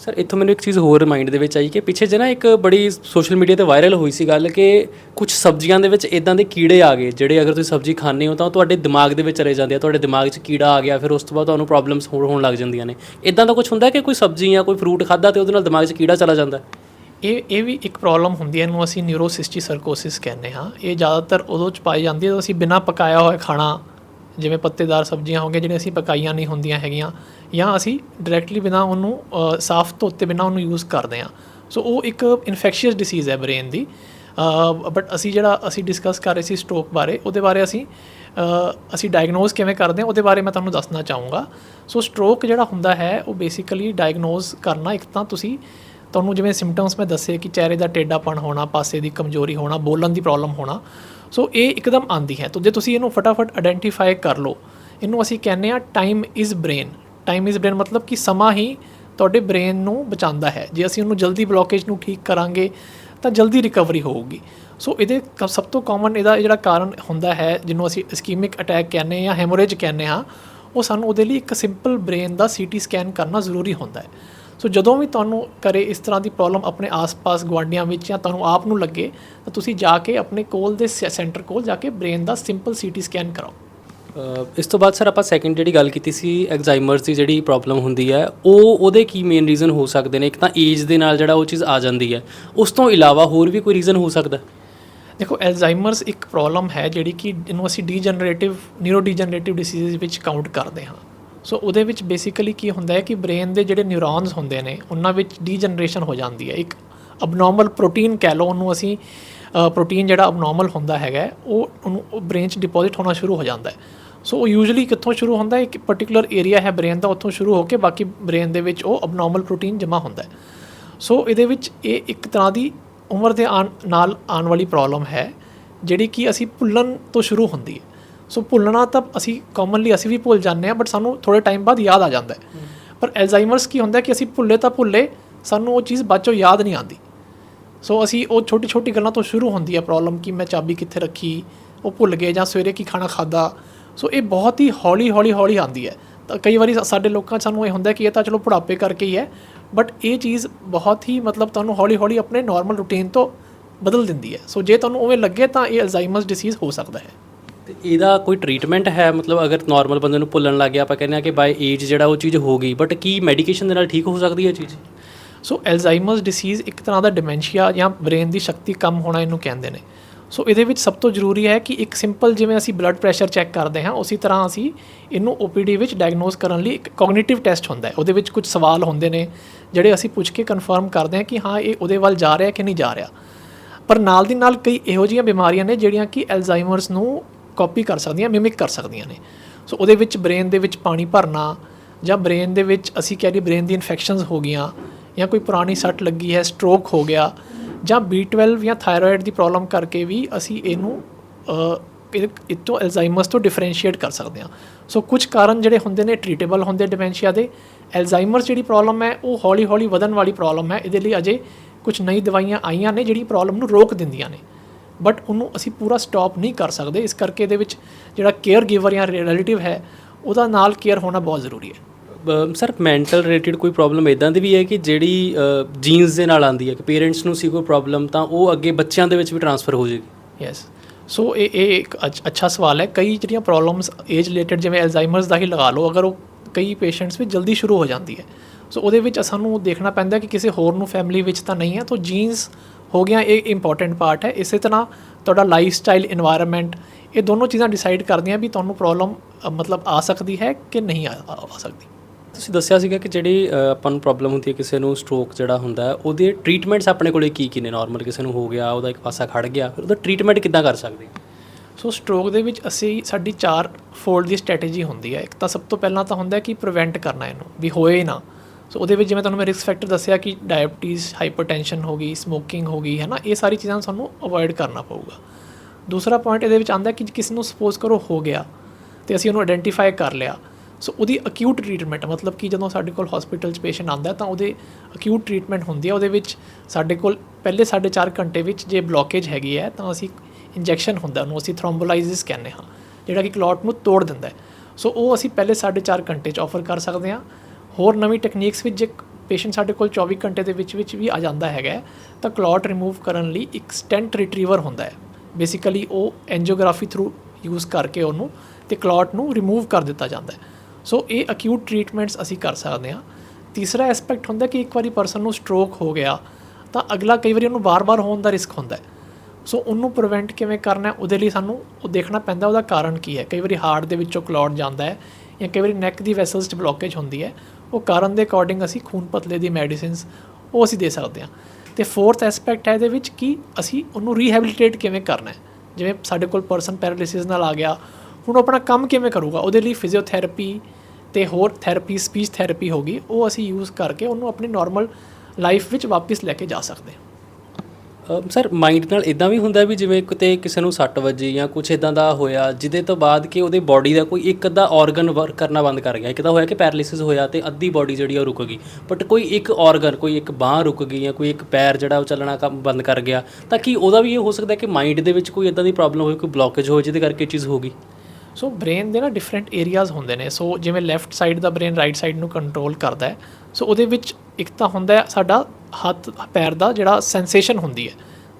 ਸਰ ਇੱਥੋਂ ਮੈਨੂੰ ਇੱਕ ਚੀਜ਼ ਹੋਰ ਮਾਈਂਡ ਦੇ ਵਿੱਚ ਆਈ ਕਿ ਪਿੱਛੇ ਜੇ ਨਾ ਇੱਕ ਬੜੀ ਸੋਸ਼ਲ ਮੀਡੀਆ ਤੇ ਵਾਇਰਲ ਹੋਈ ਸੀ ਗੱਲ ਕਿ ਕੁਝ ਸਬਜ਼ੀਆਂ ਦੇ ਵਿੱਚ ਇਦਾਂ ਦੇ ਕੀੜੇ ਆ ਗਏ, ਜਿਹੜੇ ਅਗਰ ਤੁਸੀਂ ਸਬਜ਼ੀ ਖਾਂਦੇ ਹੋ ਤਾਂ ਤੁਹਾਡੇ ਦਿਮਾਗ ਦੇ ਵਿੱਚ ਚਲੇ ਜਾਂਦੇ ਆ, ਤੁਹਾਡੇ ਦਿਮਾਗ 'ਚ ਕੀੜਾ ਆ ਗਿਆ, ਫਿਰ ਉਸ ਤੋਂ ਬਾਅਦ ਤੁਹਾਨੂੰ ਪ੍ਰੋਬਲਮਸ ਹੋਰ ਹੋਣ ਲੱਗ ਜਾਂਦੀਆਂ ਨੇ। ਇਦਾਂ ਦਾ ਕੁਝ ਹੁੰਦਾ ਕਿ ਕੋਈ ਸਬਜ਼ੀ ਜਾਂ ਕੋਈ ਫਰੂਟ ਖਾਦਾ ਤੇ ਉਹਦੇ ਨਾਲ ਦਿਮਾਗ 'ਚ ਕੀੜਾ ਚਲਾ ਜਾਂਦਾ? ਇਹ ਇਹ ਵੀ ਇੱਕ ਪ੍ਰੋਬਲਮ ਹੁੰਦੀ ਹੈ, ਇਹਨੂੰ ਅਸੀਂ ਨਿਊਰੋਸਿਸਟੀ ਸਰਕੋਸਿਸ ਕਹਿੰਦੇ ਹਾਂ। ਇਹ ਜ਼ਿਆਦਾਤਰ ਉਦੋਂ ਚ ਪਾਈ ਜਾਂਦੀ ਹੈ ਜਦੋਂ ਅਸੀਂ ਬਿਨਾਂ ਪਕਾਇਆ ਹੋਇਆ ਖਾਣਾ, ਜਿਵੇਂ ਪੱਤੇਦਾਰ ਸਬਜ਼ੀਆਂ ਹੋ ਗਈਆਂ ਜਿਹੜੀਆਂ ਅਸੀਂ ਪਕਾਈਆਂ ਨਹੀਂ ਹੁੰਦੀਆਂ ਹੈਗੀਆਂ, ਜਾਂ ਅਸੀਂ ਡਾਇਰੈਕਟਲੀ ਬਿਨਾਂ ਉਹਨੂੰ ਸਾਫ਼ ਧੋਤੇ ਬਿਨਾਂ ਉਹਨੂੰ ਯੂਜ਼ ਕਰਦੇ ਹਾਂ। ਸੋ ਉਹ ਇੱਕ ਇਨਫੈਕਸ਼ੀਅਸ ਡਿਸੀਜ਼ ਹੈ ਬ੍ਰੇਨ ਦੀ। ਬਟ ਅਸੀਂ ਜਿਹੜਾ ਅਸੀਂ ਡਿਸਕਸ ਕਰ ਰਹੇ ਸੀ ਸਟ੍ਰੋਕ ਬਾਰੇ, ਉਹਦੇ ਬਾਰੇ ਅਸੀਂ ਅਸੀਂ ਡਾਇਗਨੋਜ਼ ਕਿਵੇਂ ਕਰਦੇ ਹਾਂ, ਉਹਦੇ ਬਾਰੇ ਮੈਂ ਤੁਹਾਨੂੰ ਦੱਸਣਾ ਚਾਹੂੰਗਾ। ਸੋ ਸਟ੍ਰੋਕ ਜਿਹੜਾ ਹੁੰਦਾ ਹੈ, ਉਹ ਬੇਸਿਕਲੀ ਡਾਇਗਨੋਜ਼ ਕਰਨਾ ਇੱਕ ਤਾਂ ਤੁਸੀਂ ਤੁਹਾਨੂੰ ਜਿਵੇਂ ਸਿੰਪਟਮਸ ਮੈਂ ਦੱਸੇ ਕਿ ਚਿਹਰੇ ਦਾ ਟੇਢਾਪਣ ਹੋਣਾ, ਪਾਸੇ ਦੀ ਕਮਜ਼ੋਰੀ ਹੋਣਾ, ਬੋਲਣ ਦੀ ਪ੍ਰੋਬਲਮ ਹੋਣਾ, ਸੋ ਇਹ ਇੱਕਦਮ ਆਂਦੀ ਹੈ। ਤਾਂ ਜੇ ਤੁਸੀਂ ਇਹਨੂੰ ਫਟਾਫਟ ਆਇਡੈਂਟੀਫਾਈ ਕਰ ਲਓ, ਇਹਨੂੰ ਅਸੀਂ ਕਹਿੰਦੇ ਆ time is brain time is brain ਮਤਲਬ ਕਿ ਸਮਾਂ ਹੀ ਤੁਹਾਡੇ ਬ੍ਰੇਨ ਨੂੰ ਬਚਾਉਂਦਾ ਹੈ। ਜੇ ਅਸੀਂ ਉਹਨੂੰ ਜਲਦੀ ਬਲੋਕੇਜ ਨੂੰ ਠੀਕ ਕਰਾਂਗੇ, ਤਾਂ ਜਲਦੀ ਰਿਕਵਰੀ ਹੋਊਗੀ। ਸੋ ਇਹਦੇ ਕ- ਸਭ ਤੋਂ ਕਾਮਨ ਇਹਦਾ ਜਿਹੜਾ ਕਾਰਨ ਹੁੰਦਾ ਹੈ, ਜਿਹਨੂੰ ਅਸੀਂ ਇਸਕੀਮਿਕ ਅਟੈਕ ਕਹਿੰਦੇ ਹਾਂ ਹੈਮੋਰੇਜ ਕਹਿੰਦੇ ਹਾਂ, ਉਹ ਸਾਨੂੰ ਉਹਦੇ ਲਈ ਇੱਕ ਸਿੰਪਲ ਬ੍ਰੇਨ ਦਾ ਸੀਟੀ ਸਕੈਨ ਕਰਨਾ ਜ਼ਰੂਰੀ ਹੁੰਦਾ ਹੈ। ਸੋ ਜਦੋਂ ਵੀ ਤੁਹਾਨੂੰ ਕਰੇ ਇਸ ਤਰ੍ਹਾਂ ਦੀ ਪ੍ਰੋਬਲਮ ਆਪਣੇ ਆਸ-ਪਾਸ ਗੁਆਂਢੀਆਂ ਵਿੱਚ ਜਾਂ ਤੁਹਾਨੂੰ ਆਪ ਨੂੰ ਲੱਗੇ ਤਾਂ ਤੁਸੀਂ ਜਾ ਕੇ ਆਪਣੇ ਕੋਲ ਦੇ ਸੈਂਟਰ ਕੋਲ ਜਾ ਕੇ ਬ੍ਰੇਨ ਦਾ ਸਿੰਪਲ ਸੀਟੀ ਸਕੈਨ ਕਰਾਓ ਇਸ ਤੋਂ ਬਾਅਦ ਸਰ ਆਪਾਂ ਸੈਕਿੰਡ ਜਿਹੜੀ ਗੱਲ ਕੀਤੀ ਸੀ ਐਗਜ਼ਾਈਮਰਸ ਦੀ ਜਿਹੜੀ ਪ੍ਰੋਬਲਮ ਹੁੰਦੀ ਹੈ ਉਹ ਉਹਦੇ ਕੀ ਮੇਨ ਰੀਜ਼ਨ ਹੋ ਸਕਦੇ ਨੇ? ਇੱਕ ਤਾਂ ਏਜ ਦੇ ਨਾਲ ਜਿਹੜਾ ਉਹ ਚੀਜ਼ ਆ ਜਾਂਦੀ ਹੈ। ਉਸ ਤੋਂ ਇਲਾਵਾ ਹੋਰ ਵੀ ਕੋਈ ਰੀਜ਼ਨ ਹੋ ਸਕਦਾ? ਦੇਖੋ ਐਲਜ਼ਾਈਮਰਸ ਇੱਕ ਪ੍ਰੋਬਲਮ ਹੈ ਜਿਹੜੀ ਕਿ ਇਹਨੂੰ ਅਸੀਂ ਡੀਜਨਰੇਟਿਵ ਨਿਊਰੋਡੀਜਨਰੇਟਿਵ ਡਿਸੀਜ਼ਸ ਵਿੱਚ ਕਾਊਂਟ ਕਰਦੇ ਹਾਂ। ਸੋ ਉਹਦੇ ਵਿੱਚ ਬੇਸਿਕਲੀ ਕੀ ਹੁੰਦਾ ਹੈ ਕਿ ਬ੍ਰੇਨ ਦੇ ਜਿਹੜੇ ਨਿਊਰੋਨਸ ਹੁੰਦੇ ਨੇ ਉਹਨਾਂ ਵਿੱਚ ਡੀਜਨਰੇਸ਼ਨ ਹੋ ਜਾਂਦੀ ਹੈ। ਇੱਕ ਅਬਨੋਰਮਲ ਪ੍ਰੋਟੀਨ ਕਹਿ ਲਓ ਉਹਨੂੰ ਅਸੀਂ ਪ੍ਰੋਟੀਨ ਜਿਹੜਾ ਅਬਨੋਰਮਲ ਹੁੰਦਾ ਹੈਗਾ ਹੈ, ਉਹ ਉਹਨੂੰ ਬ੍ਰੇਨ 'ਚ ਡਿਪੋਜ਼ਿਟ ਹੋਣਾ ਸ਼ੁਰੂ ਹੋ ਜਾਂਦਾ ਹੈ। ਸੋ ਉਹ ਯੂਜੂਲੀ ਕਿੱਥੋਂ ਸ਼ੁਰੂ ਹੁੰਦਾ ਹੈ? ਇੱਕ ਪਾਰਟਿਕੂਲਰ ਏਰੀਆ ਹੈ ਬ੍ਰੇਨ ਦਾ ਉੱਥੋਂ ਸ਼ੁਰੂ ਹੋ ਕੇ ਬਾਕੀ ਬ੍ਰੇਨ ਦੇ ਵਿੱਚ ਉਹ ਅਬਨੋਰਮਲ ਪ੍ਰੋਟੀਨ ਜਮ੍ਹਾਂ ਹੁੰਦਾ ਹੈ। ਸੋ ਇਹਦੇ ਵਿੱਚ ਇਹ ਇੱਕ ਤਰ੍ਹਾਂ ਦੀ ਉਮਰ ਦੇ ਆਉਣ ਨਾਲ ਆਉਣ ਵਾਲੀ ਪ੍ਰੋਬਲਮ ਹੈ ਜਿਹੜੀ ਕਿ ਅਸੀਂ ਭੁੱਲਣ ਤੋਂ ਸ਼ੁਰੂ ਹੁੰਦੀ ਹੈ। ਸੋ ਭੁੱਲਣਾ ਤਾਂ ਅਸੀਂ ਕਾਮਨਲੀ ਅਸੀਂ ਵੀ ਭੁੱਲ ਜਾਂਦੇ ਹਾਂ ਬਟ ਸਾਨੂੰ ਥੋੜੇ ਟਾਈਮ ਬਾਅਦ ਯਾਦ ਆ ਜਾਂਦਾ ਹੈ। ਪਰ ਐਲਜ਼ਾਈਮਰਸ ਕੀ ਹੁੰਦਾ ਕਿ ਅਸੀਂ ਭੁੱਲੇ ਤਾਂ ਭੁੱਲੇ ਸਾਨੂੰ ਉਹ ਚੀਜ਼ ਬਾਅਦ ਚੋਂ ਯਾਦ ਨਹੀਂ ਆਉਂਦੀ। ਸੋ ਅਸੀਂ ਉਹ ਛੋਟੀ ਛੋਟੀ ਗੱਲਾਂ ਤੋਂ ਸ਼ੁਰੂ ਹੁੰਦੀ ਹੈ ਪ੍ਰੋਬਲਮ ਕਿ ਮੈਂ ਚਾਬੀ ਕਿੱਥੇ ਰੱਖੀ ਉਹ ਭੁੱਲ ਗਏ ਜਾਂ ਸਵੇਰੇ ਕੀ ਖਾਣਾ ਖਾਦਾ ਸੋ ਇਹ ਬਹੁਤ ਹੀ ਹੌਲੀ ਹੌਲੀ ਹੌਲੀ ਆਉਂਦੀ ਹੈ। ਤਾਂ ਕਈ ਵਾਰੀ ਸਾਡੇ ਲੋਕਾਂ ਸਾਨੂੰ ਇਹ ਹੁੰਦਾ ਕਿ ਇਹ ਤਾਂ ਚਲੋ ਬੁਢਾਪੇ ਕਰਕੇ ਹੀ ਹੈ ਬਟ ਇਹ ਚੀਜ਼ ਬਹੁਤ ਹੀ ਮਤਲਬ ਤੁਹਾਨੂੰ ਹੌਲੀ ਹੌਲੀ ਆਪਣੇ ਨਾਰਮਲ ਰੂਟੀਨ ਤੋਂ ਬਦਲ ਦਿੰਦੀ ਹੈ। ਸੋ ਜੇ ਤੁਹਾਨੂੰ ਉਵੇਂ ਲੱਗੇ ਤਾਂ ਇਹ ਅਲਜ਼ਾਈਮਰਸ ਡਿਸੀਜ਼ ਹੋ ਸਕਦਾ ਹੈ। ਤੇ ਇਹਦਾ ਕੋਈ ਟ੍ਰੀਟਮੈਂਟ ਹੈ? ਮਤਲਬ ਅਗਰ ਨਾਰਮਲ ਬੰਦੇ ਨੂੰ ਭੁੱਲਣ ਲੱਗ ਗਿਆ, ਆਪਾਂ ਕਹਿੰਦੇ ਆ ਕਿ ਬਾਈ ਏਜ ਜਿਹੜਾ ਉਹ ਚੀਜ਼ ਹੋ ਗਈ ਬਟ ਕੀ ਮੈਡੀਕੇਸ਼ਨ ਦੇ ਨਾਲ ਠੀਕ ਹੋ ਸਕਦੀ ਹੈ ਇਹ ਚੀਜ਼? ਸੋ ਐਲਜ਼ਾਈਮਰਸ ਡਿਸੀਜ਼ ਇੱਕ ਤਰ੍ਹਾਂ ਦਾ ਡਿਮੈਂਸ਼ੀਆ ਜਾਂ ਬ੍ਰੇਨ ਦੀ ਸ਼ਕਤੀ ਕਮ ਹੋਣਾ ਇਹਨੂੰ ਕਹਿੰਦੇ ਨੇ। ਸੋ ਇਹਦੇ ਵਿੱਚ ਸਭ ਤੋਂ ਜ਼ਰੂਰੀ ਹੈ ਕਿ ਇੱਕ ਸਿੰਪਲ ਜਿਵੇਂ ਅਸੀਂ ਬਲੱਡ ਪ੍ਰੈਸ਼ਰ ਚੈੱਕ ਕਰਦੇ ਹਾਂ, ਉਸੇ ਤਰ੍ਹਾਂ ਅਸੀਂ ਇਹਨੂੰ OPD ਵਿੱਚ ਡਾਇਗਨੋਸ ਕਰਨ ਲਈ ਇੱਕ ਕੋਗਨੀਟਿਵ ਟੈਸਟ ਹੁੰਦਾ ਹੈ। ਉਹਦੇ ਵਿੱਚ ਕੁਝ ਸਵਾਲ ਹੁੰਦੇ ਨੇ, ਜਿਹੜੇ ਅਸੀਂ ਪੁੱਛ ਕੇ ਕਨਫਰਮ ਕਰਦੇ ਹਾਂ ਕਿ ਹਾਂ, ਇਹ ਉਹਦੇ ਵੱਲ ਜਾ ਰਿਹਾ ਕਿ ਨਹੀਂ ਜਾ ਰਿਹਾ। ਪਰ ਨਾਲ ਦੀ ਨਾਲ ਕਈ ਇਹੋ ਜਿਹੀਆਂ ਬਿਮਾਰੀਆਂ ਨੇ ਜਿਹੜੀਆਂ ਕਿ ਐਲਜ਼ਾਈਮਰਸ ਨੂੰ ਕਾਪੀ ਕਰ ਸਕਦੀਆਂ ਮਿਮਿਕ ਕਰ ਸਕਦੀਆਂ ਨੇ। ਸੋ ਉਹਦੇ ਵਿੱਚ ਬ੍ਰੇਨ ਦੇ ਵਿੱਚ ਪਾਣੀ ਭਰਨਾ ਜਾਂ ਬ੍ਰੇਨ ਦੇ ਵਿੱਚ ਅਸੀਂ ਕਹਿ ਲਈਏ ਬ੍ਰੇਨ ਦੀ ਇਨਫੈਕਸ਼ਨਸ ਹੋ ਗਈਆਂ ਜਾਂ ਕੋਈ ਪੁਰਾਣੀ ਸੱਟ ਲੱਗੀ ਹੈ ਸਟ੍ਰੋਕ ਹੋ ਗਿਆ ਜਾਂ B12 ਜਾਂ ਥਾਇਰੋਇਡ ਦੀ ਪ੍ਰੋਬਲਮ ਕਰਕੇ ਵੀ ਅਸੀਂ ਇਹਨੂੰ ਅ, ਇਹ ਤੋਂ ਐਲਜ਼ਾਈਮਰਸ ਤੋਂ ਡਿਫਰੈਂਸ਼ੀਏਟ ਕਰ ਸਕਦੇ ਹਾਂ। ਸੋ ਕੁਝ ਕਾਰਨ ਜਿਹੜੇ ਹੁੰਦੇ ਨੇ ਟ੍ਰੀਟੇਬਲ ਹੁੰਦੇ ਡਿਮੈਂਸ਼ੀਆ ਦੇ। ਐਲਜ਼ਾਈਮਰਸ ਜਿਹੜੀ ਪ੍ਰੋਬਲਮ ਹੈ ਉਹ ਹੌਲੀ ਹੌਲੀ ਵਧਣ ਵਾਲੀ ਪ੍ਰੋਬਲਮ ਹੈ। ਇਹਦੇ ਲਈ ਅਜੇ ਕੁਝ ਨਈ ਦਵਾਈਆਂ ਆਈਆਂ ਨੇ ਜਿਹੜੀ ਪ੍ਰੋਬਲਮ ਨੂੰ ਰੋਕ ਦਿੰਦੀਆਂ ਨੇ। ਬਟ ਉਹਨੂੰ ਅਸੀਂ ਪੂਰਾ ਸਟਾਪ ਨਹੀਂ ਕਰ ਸਕਦੇ। ਇਸ ਕਰਕੇ ਇਹਦੇ ਵਿੱਚ ਜਿਹੜਾ ਕੇਅਰ ਗਿਵਰ ਜਾਂ ਰਿਲੇਟਿਵ ਹੈ ਉਹਦਾ ਨਾਲ ਕੇਅਰ ਹੋਣਾ ਬਹੁਤ ਜ਼ਰੂਰੀ ਹੈ। ਸਰ ਮੈਂਟਲ ਰਿਲੇਟਡ ਕੋਈ ਪ੍ਰੋਬਲਮ ਇਦਾਂ ਦੀ ਵੀ ਹੈ ਕਿ ਜਿਹੜੀ ਜੀਨਸ ਦੇ ਨਾਲ ਆਉਂਦੀ ਹੈ ਕਿ ਪੇਰੈਂਟਸ ਨੂੰ ਸੀ ਕੋਈ ਪ੍ਰੋਬਲਮ ਤਾਂ ਉਹ ਅੱਗੇ ਬੱਚਿਆਂ ਦੇ ਵਿੱਚ ਵੀ ਟਰਾਂਸਫਰ ਹੋ ਜਾਏਗੀ? ਯੈਸ ਸੋ ਇਹ ਇਹ ਇੱਕ ਅੱਛਾ ਸਵਾਲ ਹੈ। ਕਈ ਜਿਹੜੀਆਂ ਪ੍ਰੋਬਲਮਸ ਏਜ ਰਿਲੇਟਡ ਜਿਵੇਂ ਐਲਜ਼ਾਈਮਰਸ ਦਾ ਹੀ ਲਗਾ ਲਓ ਅਗਰ ਉਹ ਕਈ ਪੇਸ਼ੈਂਟਸ ਵਿੱਚ ਜਲਦੀ ਸ਼ੁਰੂ ਹੋ ਜਾਂਦੀ ਹੈ। ਸੋ ਉਹਦੇ ਵਿੱਚ ਸਾਨੂੰ ਦੇਖਣਾ ਪੈਂਦਾ ਕਿ ਕਿਸੇ ਹੋਰ ਨੂੰ ਫੈਮਿਲੀ ਵਿੱਚ ਤਾਂ ਨਹੀਂ ਹੈ ਤਾਂ ਜੀਨਸ ਹੋ ਗਿਆ ਇਹ ਇੰਪੋਰਟੈਂਟ ਪਾਰਟ ਹੈ। ਇਸੇ ਤਰ੍ਹਾਂ ਤੁਹਾਡਾ ਲਾਈਫ ਸਟਾਈਲ এনवायरमेंट ਇਹ ਦੋਨੋਂ ਚੀਜ਼ਾਂ ਡਿਸਾਈਡ ਕਰਦੀਆਂ ਵੀ ਤੁਹਾਨੂੰ ਪ੍ਰੋਬਲਮ ਮਤਲਬ ਆ ਸਕਦੀ ਹੈ ਕਿ ਨਹੀਂ ਆ ਸਕਦੀ। ਤੁਸੀਂ ਦੱਸਿਆ ਸੀਗਾ ਕਿ ਜਿਹੜੀ ਆਪਾਂ ਨੂੰ ਪ੍ਰੋਬਲਮ ਹੁੰਦੀ ਹੈ ਕਿਸੇ ਨੂੰ ਸਟ੍ਰੋਕ ਜਿਹੜਾ ਹੁੰਦਾ ਉਹਦੇ ਟ੍ਰੀਟਮੈਂਟਸ ਆਪਣੇ ਕੋਲੇ ਕੀ ਕੀ ਨੇ? ਨਾਰਮਲ ਕਿਸੇ ਨੂੰ ਹੋ ਗਿਆ ਉਹਦਾ ਇੱਕ ਪਾਸਾ ਖੜ ਗਿਆ ਫਿਰ ਉਹਦਾ ਟ੍ਰੀਟਮੈਂਟ ਕਿੱਦਾਂ ਕਰ ਸਕਦੇ? ਸੋ ਸਟ੍ਰੋਕ ਦੇ ਵਿੱਚ ਅਸੀਂ ਸਾਡੀ ਚਾਰ ਫੋਲਡ ਦੀ ਸਟ੍ਰੈਟੇਜੀ ਹੁੰਦੀ ਹੈ। ਇੱਕ ਤਾਂ ਸਭ ਤੋਂ ਪਹਿਲਾਂ ਤਾਂ ਹੁੰਦਾ ਕਿ ਪ੍ਰੀਵੈਂਟ ਕਰਨਾ ਇਹਨੂੰ ਵੀ ਹੋਏ ਨਾ। ਸੋ ਉਹਦੇ ਵਿੱਚ ਜਿਵੇਂ ਤੁਹਾਨੂੰ ਮੈਂ ਰਿਸਕ ਫੈਕਟਰ ਦੱਸਿਆ ਕਿ ਡਾਇਬਟੀਜ਼ ਹਾਈਪਰਟੈਂਸ਼ਨ ਹੋ ਗਈ ਸਮੋਕਿੰਗ ਹੋ ਗਈ ਹੈ ਨਾ ਇਹ ਸਾਰੀ ਚੀਜ਼ਾਂ ਸਾਨੂੰ ਅਵੋਇਡ ਕਰਨਾ ਪਊਗਾ। ਦੂਸਰਾ ਪੁਆਇੰਟ ਇਹਦੇ ਵਿੱਚ ਆਉਂਦਾ ਕਿ ਕਿਸੇ ਨੂੰ ਸਪੋਜ਼ ਕਰੋ ਹੋ ਗਿਆ ਤੇ ਅਸੀਂ ਉਹਨੂੰ ਆਇਡੈਂਟੀਫਾਈ ਕਰ ਲਿਆ। ਸੋ ਉਹਦੀ ਅਕਿਊਟ ਟ੍ਰੀਟਮੈਂਟ ਮਤਲਬ ਕਿ ਜਦੋਂ ਸਾਡੇ ਕੋਲ ਹਸਪੀਟਲ 'ਚ ਪੇਸ਼ੈਂਟ ਆਉਂਦਾ ਤਾਂ ਉਹਦੇ ਅਕਿਊਟ ਟ੍ਰੀਟਮੈਂਟ ਹੁੰਦੀ ਹੈ ਉਹਦੇ ਵਿੱਚ ਸਾਡੇ ਕੋਲ ਪਹਿਲੇ 4.5 ਘੰਟੇ ਵਿੱਚ ਜੇ ਬਲੋਕੇਜ ਹੈਗੀ ਹੈ ਤਾਂ ਅਸੀਂ ਇੰਜੈਕਸ਼ਨ ਹੁੰਦਾ, ਉਹਨੂੰ ਅਸੀਂ ਥ੍ਰੋਮਬੋਲਾਈਸਿਸ ਕਹਿੰਦੇ ਹਾਂ, ਜਿਹੜਾ ਕਿ ਕਲੌਟ ਨੂੰ ਤੋੜ ਦਿੰਦਾ ਹੈ। ਸੋ ਉਹ ਅਸੀਂ ਪਹਿਲੇ 4.5 ਘੰਟੇ 'ਚ ਆਫਰ ਕਰ ਸਕਦੇ ਹਾਂ। ਹੋਰ ਨਵੀਂ ਟੈਕਨੀਕਸ ਵਿੱਚ ਜੇ ਪੇਸ਼ੈਂਟ ਸਾਡੇ ਕੋਲ 24 ਘੰਟੇ ਦੇ ਵਿੱਚ ਵਿੱਚ ਵੀ ਆ ਜਾਂਦਾ ਹੈਗਾ ਤਾਂ ਕਲੌਟ ਰਿਮੂਵ ਕਰਨ ਲਈ ਇੱਕ ਸਟੈਂਟ ਰਿਟਰੀਵਰ ਹੁੰਦਾ ਹੈ। ਬੇਸਿਕਲੀ ਉਹ ਐਂਜੀਓਗ੍ਰਾਫੀ ਥਰੂ ਯੂਜ਼ ਕਰਕੇ ਉਹਨੂੰ ਤੇ ਕਲੌਟ ਨੂੰ ਰਿਮੂਵ ਕਰ ਦਿੱਤਾ ਜਾਂਦਾ ਹੈ। ਸੋ ਇਹ ਅਕਿਊਟ ਟ੍ਰੀਟਮੈਂਟਸ ਅਸੀਂ ਕਰ ਸਕਦੇ ਹਾਂ। ਤੀਸਰਾ ਐਸਪੈਕਟ ਹੁੰਦਾ ਕਿ ਇੱਕ ਵਾਰੀ ਪਰਸਨ ਨੂੰ ਸਟ੍ਰੋਕ ਹੋ ਗਿਆ, ਤਾਂ ਅਗਲਾ ਕਈ ਵਾਰੀ ਉਹਨੂੰ ਬਾਰ-ਬਾਰ ਹੋਣ ਦਾ ਰਿਸਕ ਹੁੰਦਾ ਹੈ। ਸੋ ਉਹਨੂੰ ਪ੍ਰੀਵੈਂਟ ਕਿਵੇਂ ਕਰਨਾ ਉਹਦੇ ਲਈ ਸਾਨੂੰ ਉਹ ਦੇਖਣਾ ਪੈਂਦਾ ਉਹਦਾ ਕਾਰਨ ਕੀ ਹੈ। ਕਈ ਵਾਰੀ ਹਾਰਟ ਦੇ ਵਿੱਚੋਂ ਕਲੌਟ ਜਾਂਦਾ ਹੈ ਜਾਂ ਕਈ ਵਾਰੀ ਨੈਕ ਦੀ ਵੈਸਲਸ 'ਚ ਬਲੋਕੇਜ ਹੁੰਦੀ ਹੈ। ਉਹ ਕਾਰਨ ਦੇ ਅਕੋਰਡਿੰਗ ਅਸੀਂ ਖੂਨ ਪਤਲੇ ਦੀ ਮੈਡੀਸਿਨਸ ਉਹ ਅਸੀਂ ਦੇ ਸਕਦੇ ਹਾਂ। ਤੇ ਫੋਰਥ ਐਸਪੈਕਟ ਹੈ ਇਹਦੇ ਵਿੱਚ ਕਿ ਅਸੀਂ ਉਹਨੂੰ ਰੀਹੈਬਿਲਿਟੇਟ ਕਿਵੇਂ ਕਰਨਾ ਹੈ। ਜਿਵੇਂ ਸਾਡੇ ਕੋਲ ਪਰਸਨ ਪੈਰਾਲਿਸਿਸ ਨਾਲ ਆ ਗਿਆ, ਹੁਣ ਉਹ ਆਪਣਾ ਕੰਮ ਕਿਵੇਂ ਕਰੂਗਾ? ਉਹਦੇ ਲਈ ਫਿਜ਼ੀਓਥੈਰੇਪੀ ਤੇ ਹੋਰ ਥੈਰੇਪੀ ਸਪੀਚ ਥੈਰੇਪੀ ਹੋਗੀ ਉਹ ਅਸੀਂ ਯੂਜ਼ ਕਰਕੇ ਉਹਨੂੰ ਆਪਣੀ ਨਾਰਮਲ ਲਾਈਫ ਵਿੱਚ ਵਾਪਸ ਲੈ ਕੇ ਜਾ ਸਕਦੇ ਹਾਂ। ਸਰ ਮਾਈਂਡ ਨਾਲ ਇਦਾਂ ਵੀ ਹੁੰਦਾ ਵੀ ਜਿਵੇਂ ਕਿਤੇ ਕਿਸੇ ਨੂੰ ਸੱਟ ਵੱਜੀ ਜਾਂ ਕੁਝ ਇਦਾਂ ਦਾ ਹੋਇਆ, ਜਿਹਦੇ ਤੋਂ ਬਾਅਦ ਕਿ ਉਹਦੇ ਬਾਡੀ ਦਾ ਕੋਈ ਇੱਕ ਅੱਧਾ ਆਰਗਨ ਵਰਕ ਕਰਨਾ ਬੰਦ ਕਰ ਗਿਆ। ਇੱਕ ਤਾਂ ਹੋਇਆ ਕਿ ਪੈਰਾਲਿਸਿਸ ਹੋਇਆ ਤੇ ਅੱਧੀ ਬਾਡੀ ਜਿਹੜੀ ਆ ਉਹ ਰੁਕ ਗਈ। ਬਟ ਕੋਈ ਇੱਕ ਆਰਗਨ ਕੋਈ ਇੱਕ ਬਾਹ ਰੁਕ ਗਈ ਜਾਂ ਕੋਈ ਇੱਕ ਪੈਰ ਜਿਹੜਾ ਉਹ ਚੱਲਣਾ ਕੰਮ ਬੰਦ ਕਰ ਗਿਆ, ਤਾਂ ਕਿ ਉਹਦਾ ਵੀ ਇਹ ਹੋ ਸਕਦਾ ਕਿ ਮਾਈਂਡ ਦੇ ਵਿੱਚ ਕੋਈ ਇਦਾਂ ਦੀ ਪ੍ਰੋਬਲਮ ਹੋਵੇ, ਕੋਈ ਬਲੋਕੇਜ ਹੋਵੇ, ਜਿਹਦੇ ਕਰਕੇ ਇਹ ਚੀਜ਼ ਹੋ ਗਈ? ਸੋ ਬ੍ਰੇਨ ਦੇ ਨਾ ਡਿਫਰੈਂਟ ਏਰੀਆਜ਼ ਹੁੰਦੇ ਨੇ। ਸੋ ਜਿਵੇਂ ਲੈਫਟ ਸਾਈਡ ਦਾ ਬ੍ਰੇਨ ਰਾਈਟ ਸਾਈਡ ਨੂੰ ਕੰਟਰੋਲ ਕਰਦਾ ਹੈ। ਸੋ ਉਹਦੇ ਵਿੱਚ ਇੱਕ ਤਾਂ ਹੁੰਦਾ ਸਾਡਾ ਹੱਥ, ਪੈਰ ਦਾ ਜਿਹੜਾ ਸੈਂਸੇਸ਼ਨ ਹੁੰਦੀ ਹੈ।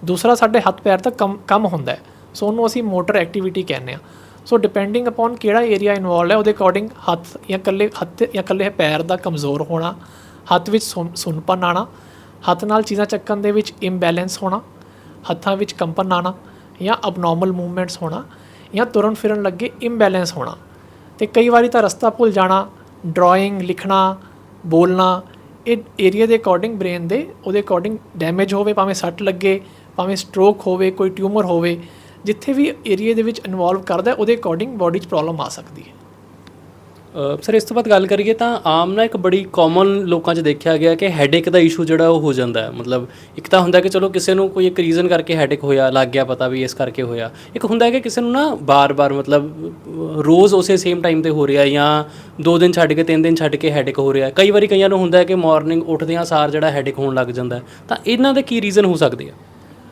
ਦੂਸਰਾ ਸਾਡੇ ਹੱਥ, ਪੈਰ ਦਾ ਕੰਮ ਕੰਮ ਹੁੰਦਾ ਹੈ। ਸੋ ਉਹਨੂੰ ਅਸੀਂ ਮੋਟਰ ਐਕਟੀਵਿਟੀ ਕਹਿੰਦੇ ਆ ਸੋ ਡਿਪੈਂਡਿੰਗ ਅਪਨ ਕਿਹੜਾ ਏਰੀਆ ਇਨਵੋਲਡ ਹੈ, ਉਹਦੇ ਅਕੋਰਡਿੰਗ ਹੱਥ ਜਾਂ ਕੱਲੇ ਹੱਥ ਜਾਂ ਕੱਲੇ ਪੈਰ ਦਾ ਕਮਜ਼ੋਰ ਹੋਣਾ, ਹੱਥ ਵਿੱਚ ਸੁੰਨ- ਸੁੰਨਪਨ ਆਣਾ ਹੱਥ ਨਾਲ ਚੀਜ਼ਾਂ ਚੱਕਣ ਦੇ ਵਿੱਚ ਇੰਬੈਲੈਂਸ ਹੋਣਾ, ਹੱਥਾਂ ਵਿੱਚ ਕੰਪਨ ਆਣਾ ਜਾਂ ਅਬਨੋਰਮਲ ਮੂਵਮੈਂਟਸ ਹੋਣਾ ਜਾਂ ਤੁਰਨ ਫਿਰਨ ਲੱਗੇ ਇੰਬੈਲੈਂਸ ਹੋਣਾ। ਤੇ ਕਈ ਵਾਰੀ ਤਾਂ ਰਸਤਾ ਭੁੱਲ ਜਾਣਾ ਡਰਾਇੰਗ ਲਿਖਣਾ, ਬੋਲਣਾ ਇਹ ਏਰੀਆ ਦੇ ਅਕੋਰਡਿੰਗ ਬ੍ਰੇਨ ਦੇ, ਉਹਦੇ ਅਕੋਰਡਿੰਗ ਡੈਮੇਜ ਹੋਵੇ, ਭਾਵੇਂ ਸੱਟ ਲੱਗੇ, ਭਾਵੇਂ ਸਟ੍ਰੋਕ ਹੋਵੇ, ਕੋਈ ਟਿਊਮਰ ਹੋਵੇ, ਜਿੱਥੇ ਵੀ ਏਰੀਆ ਦੇ ਵਿੱਚ ਇਨਵੋਲਵ ਕਰਦਾ, ਉਹਦੇ ਅਕੋਰਡਿੰਗ ਬਾਡੀ 'ਚ ਪ੍ਰੋਬਲਮ ਆ ਸਕਦੀ ਹੈ। ਸਰ ਇਸ ਤੋਂ ਬਾਅਦ ਗੱਲ ਕਰੀਏ ਤਾਂ ਆਮ ਨਾ ਇੱਕ ਬੜੀ ਕਾਮਨ ਲੋਕਾਂ 'ਚ ਦੇਖਿਆ ਗਿਆ ਕਿ ਹੈਡੇਕ ਦਾ ਇਸ਼ੂ ਜਿਹੜਾ ਉਹ ਹੋ ਜਾਂਦਾ ਹੈ। ਮਤਲਬ ਇੱਕ ਤਾਂ ਹੁੰਦਾ ਕਿ ਚਲੋ ਕਿਸੇ ਨੂੰ ਕੋਈ ਇੱਕ ਰੀਜ਼ਨ ਕਰਕੇ ਹੈਡੇਕ ਹੋਇਆ, ਲੱਗ ਗਿਆ ਪਤਾ ਵੀ ਇਸ ਕਰਕੇ ਹੋਇਆ। ਇੱਕ ਹੁੰਦਾ ਕਿ ਕਿਸੇ ਨੂੰ ਨਾ ਬਾਰ-ਬਾਰ ਮਤਲਬ ਰੋਜ਼ ਉਸੇ ਸੇਮ ਟਾਈਮ ਤੇ ਹੋ ਰਿਹਾ ਜਾਂ ਦੋ ਦਿਨ ਛੱਡ ਕੇ, ਤਿੰਨ ਦਿਨ ਛੱਡ ਕੇ ਹੈਡੇਕ ਹੋ ਰਿਹਾ ਕਈ ਵਾਰੀ ਕਈਆਂ ਨੂੰ ਹੁੰਦਾ ਹੈ ਕਿ ਮਾਰਨਿੰਗ ਉੱਠਦਿਆਂ ਸਾਰ ਜਿਹੜਾ ਹੈਡੇਕ ਹੋਣ ਲੱਗ ਜਾਂਦਾ ਤਾਂ ਇਹਨਾਂ ਦੇ ਕੀ ਰੀਜ਼ਨ ਹੋ ਸਕਦੇ ਆ?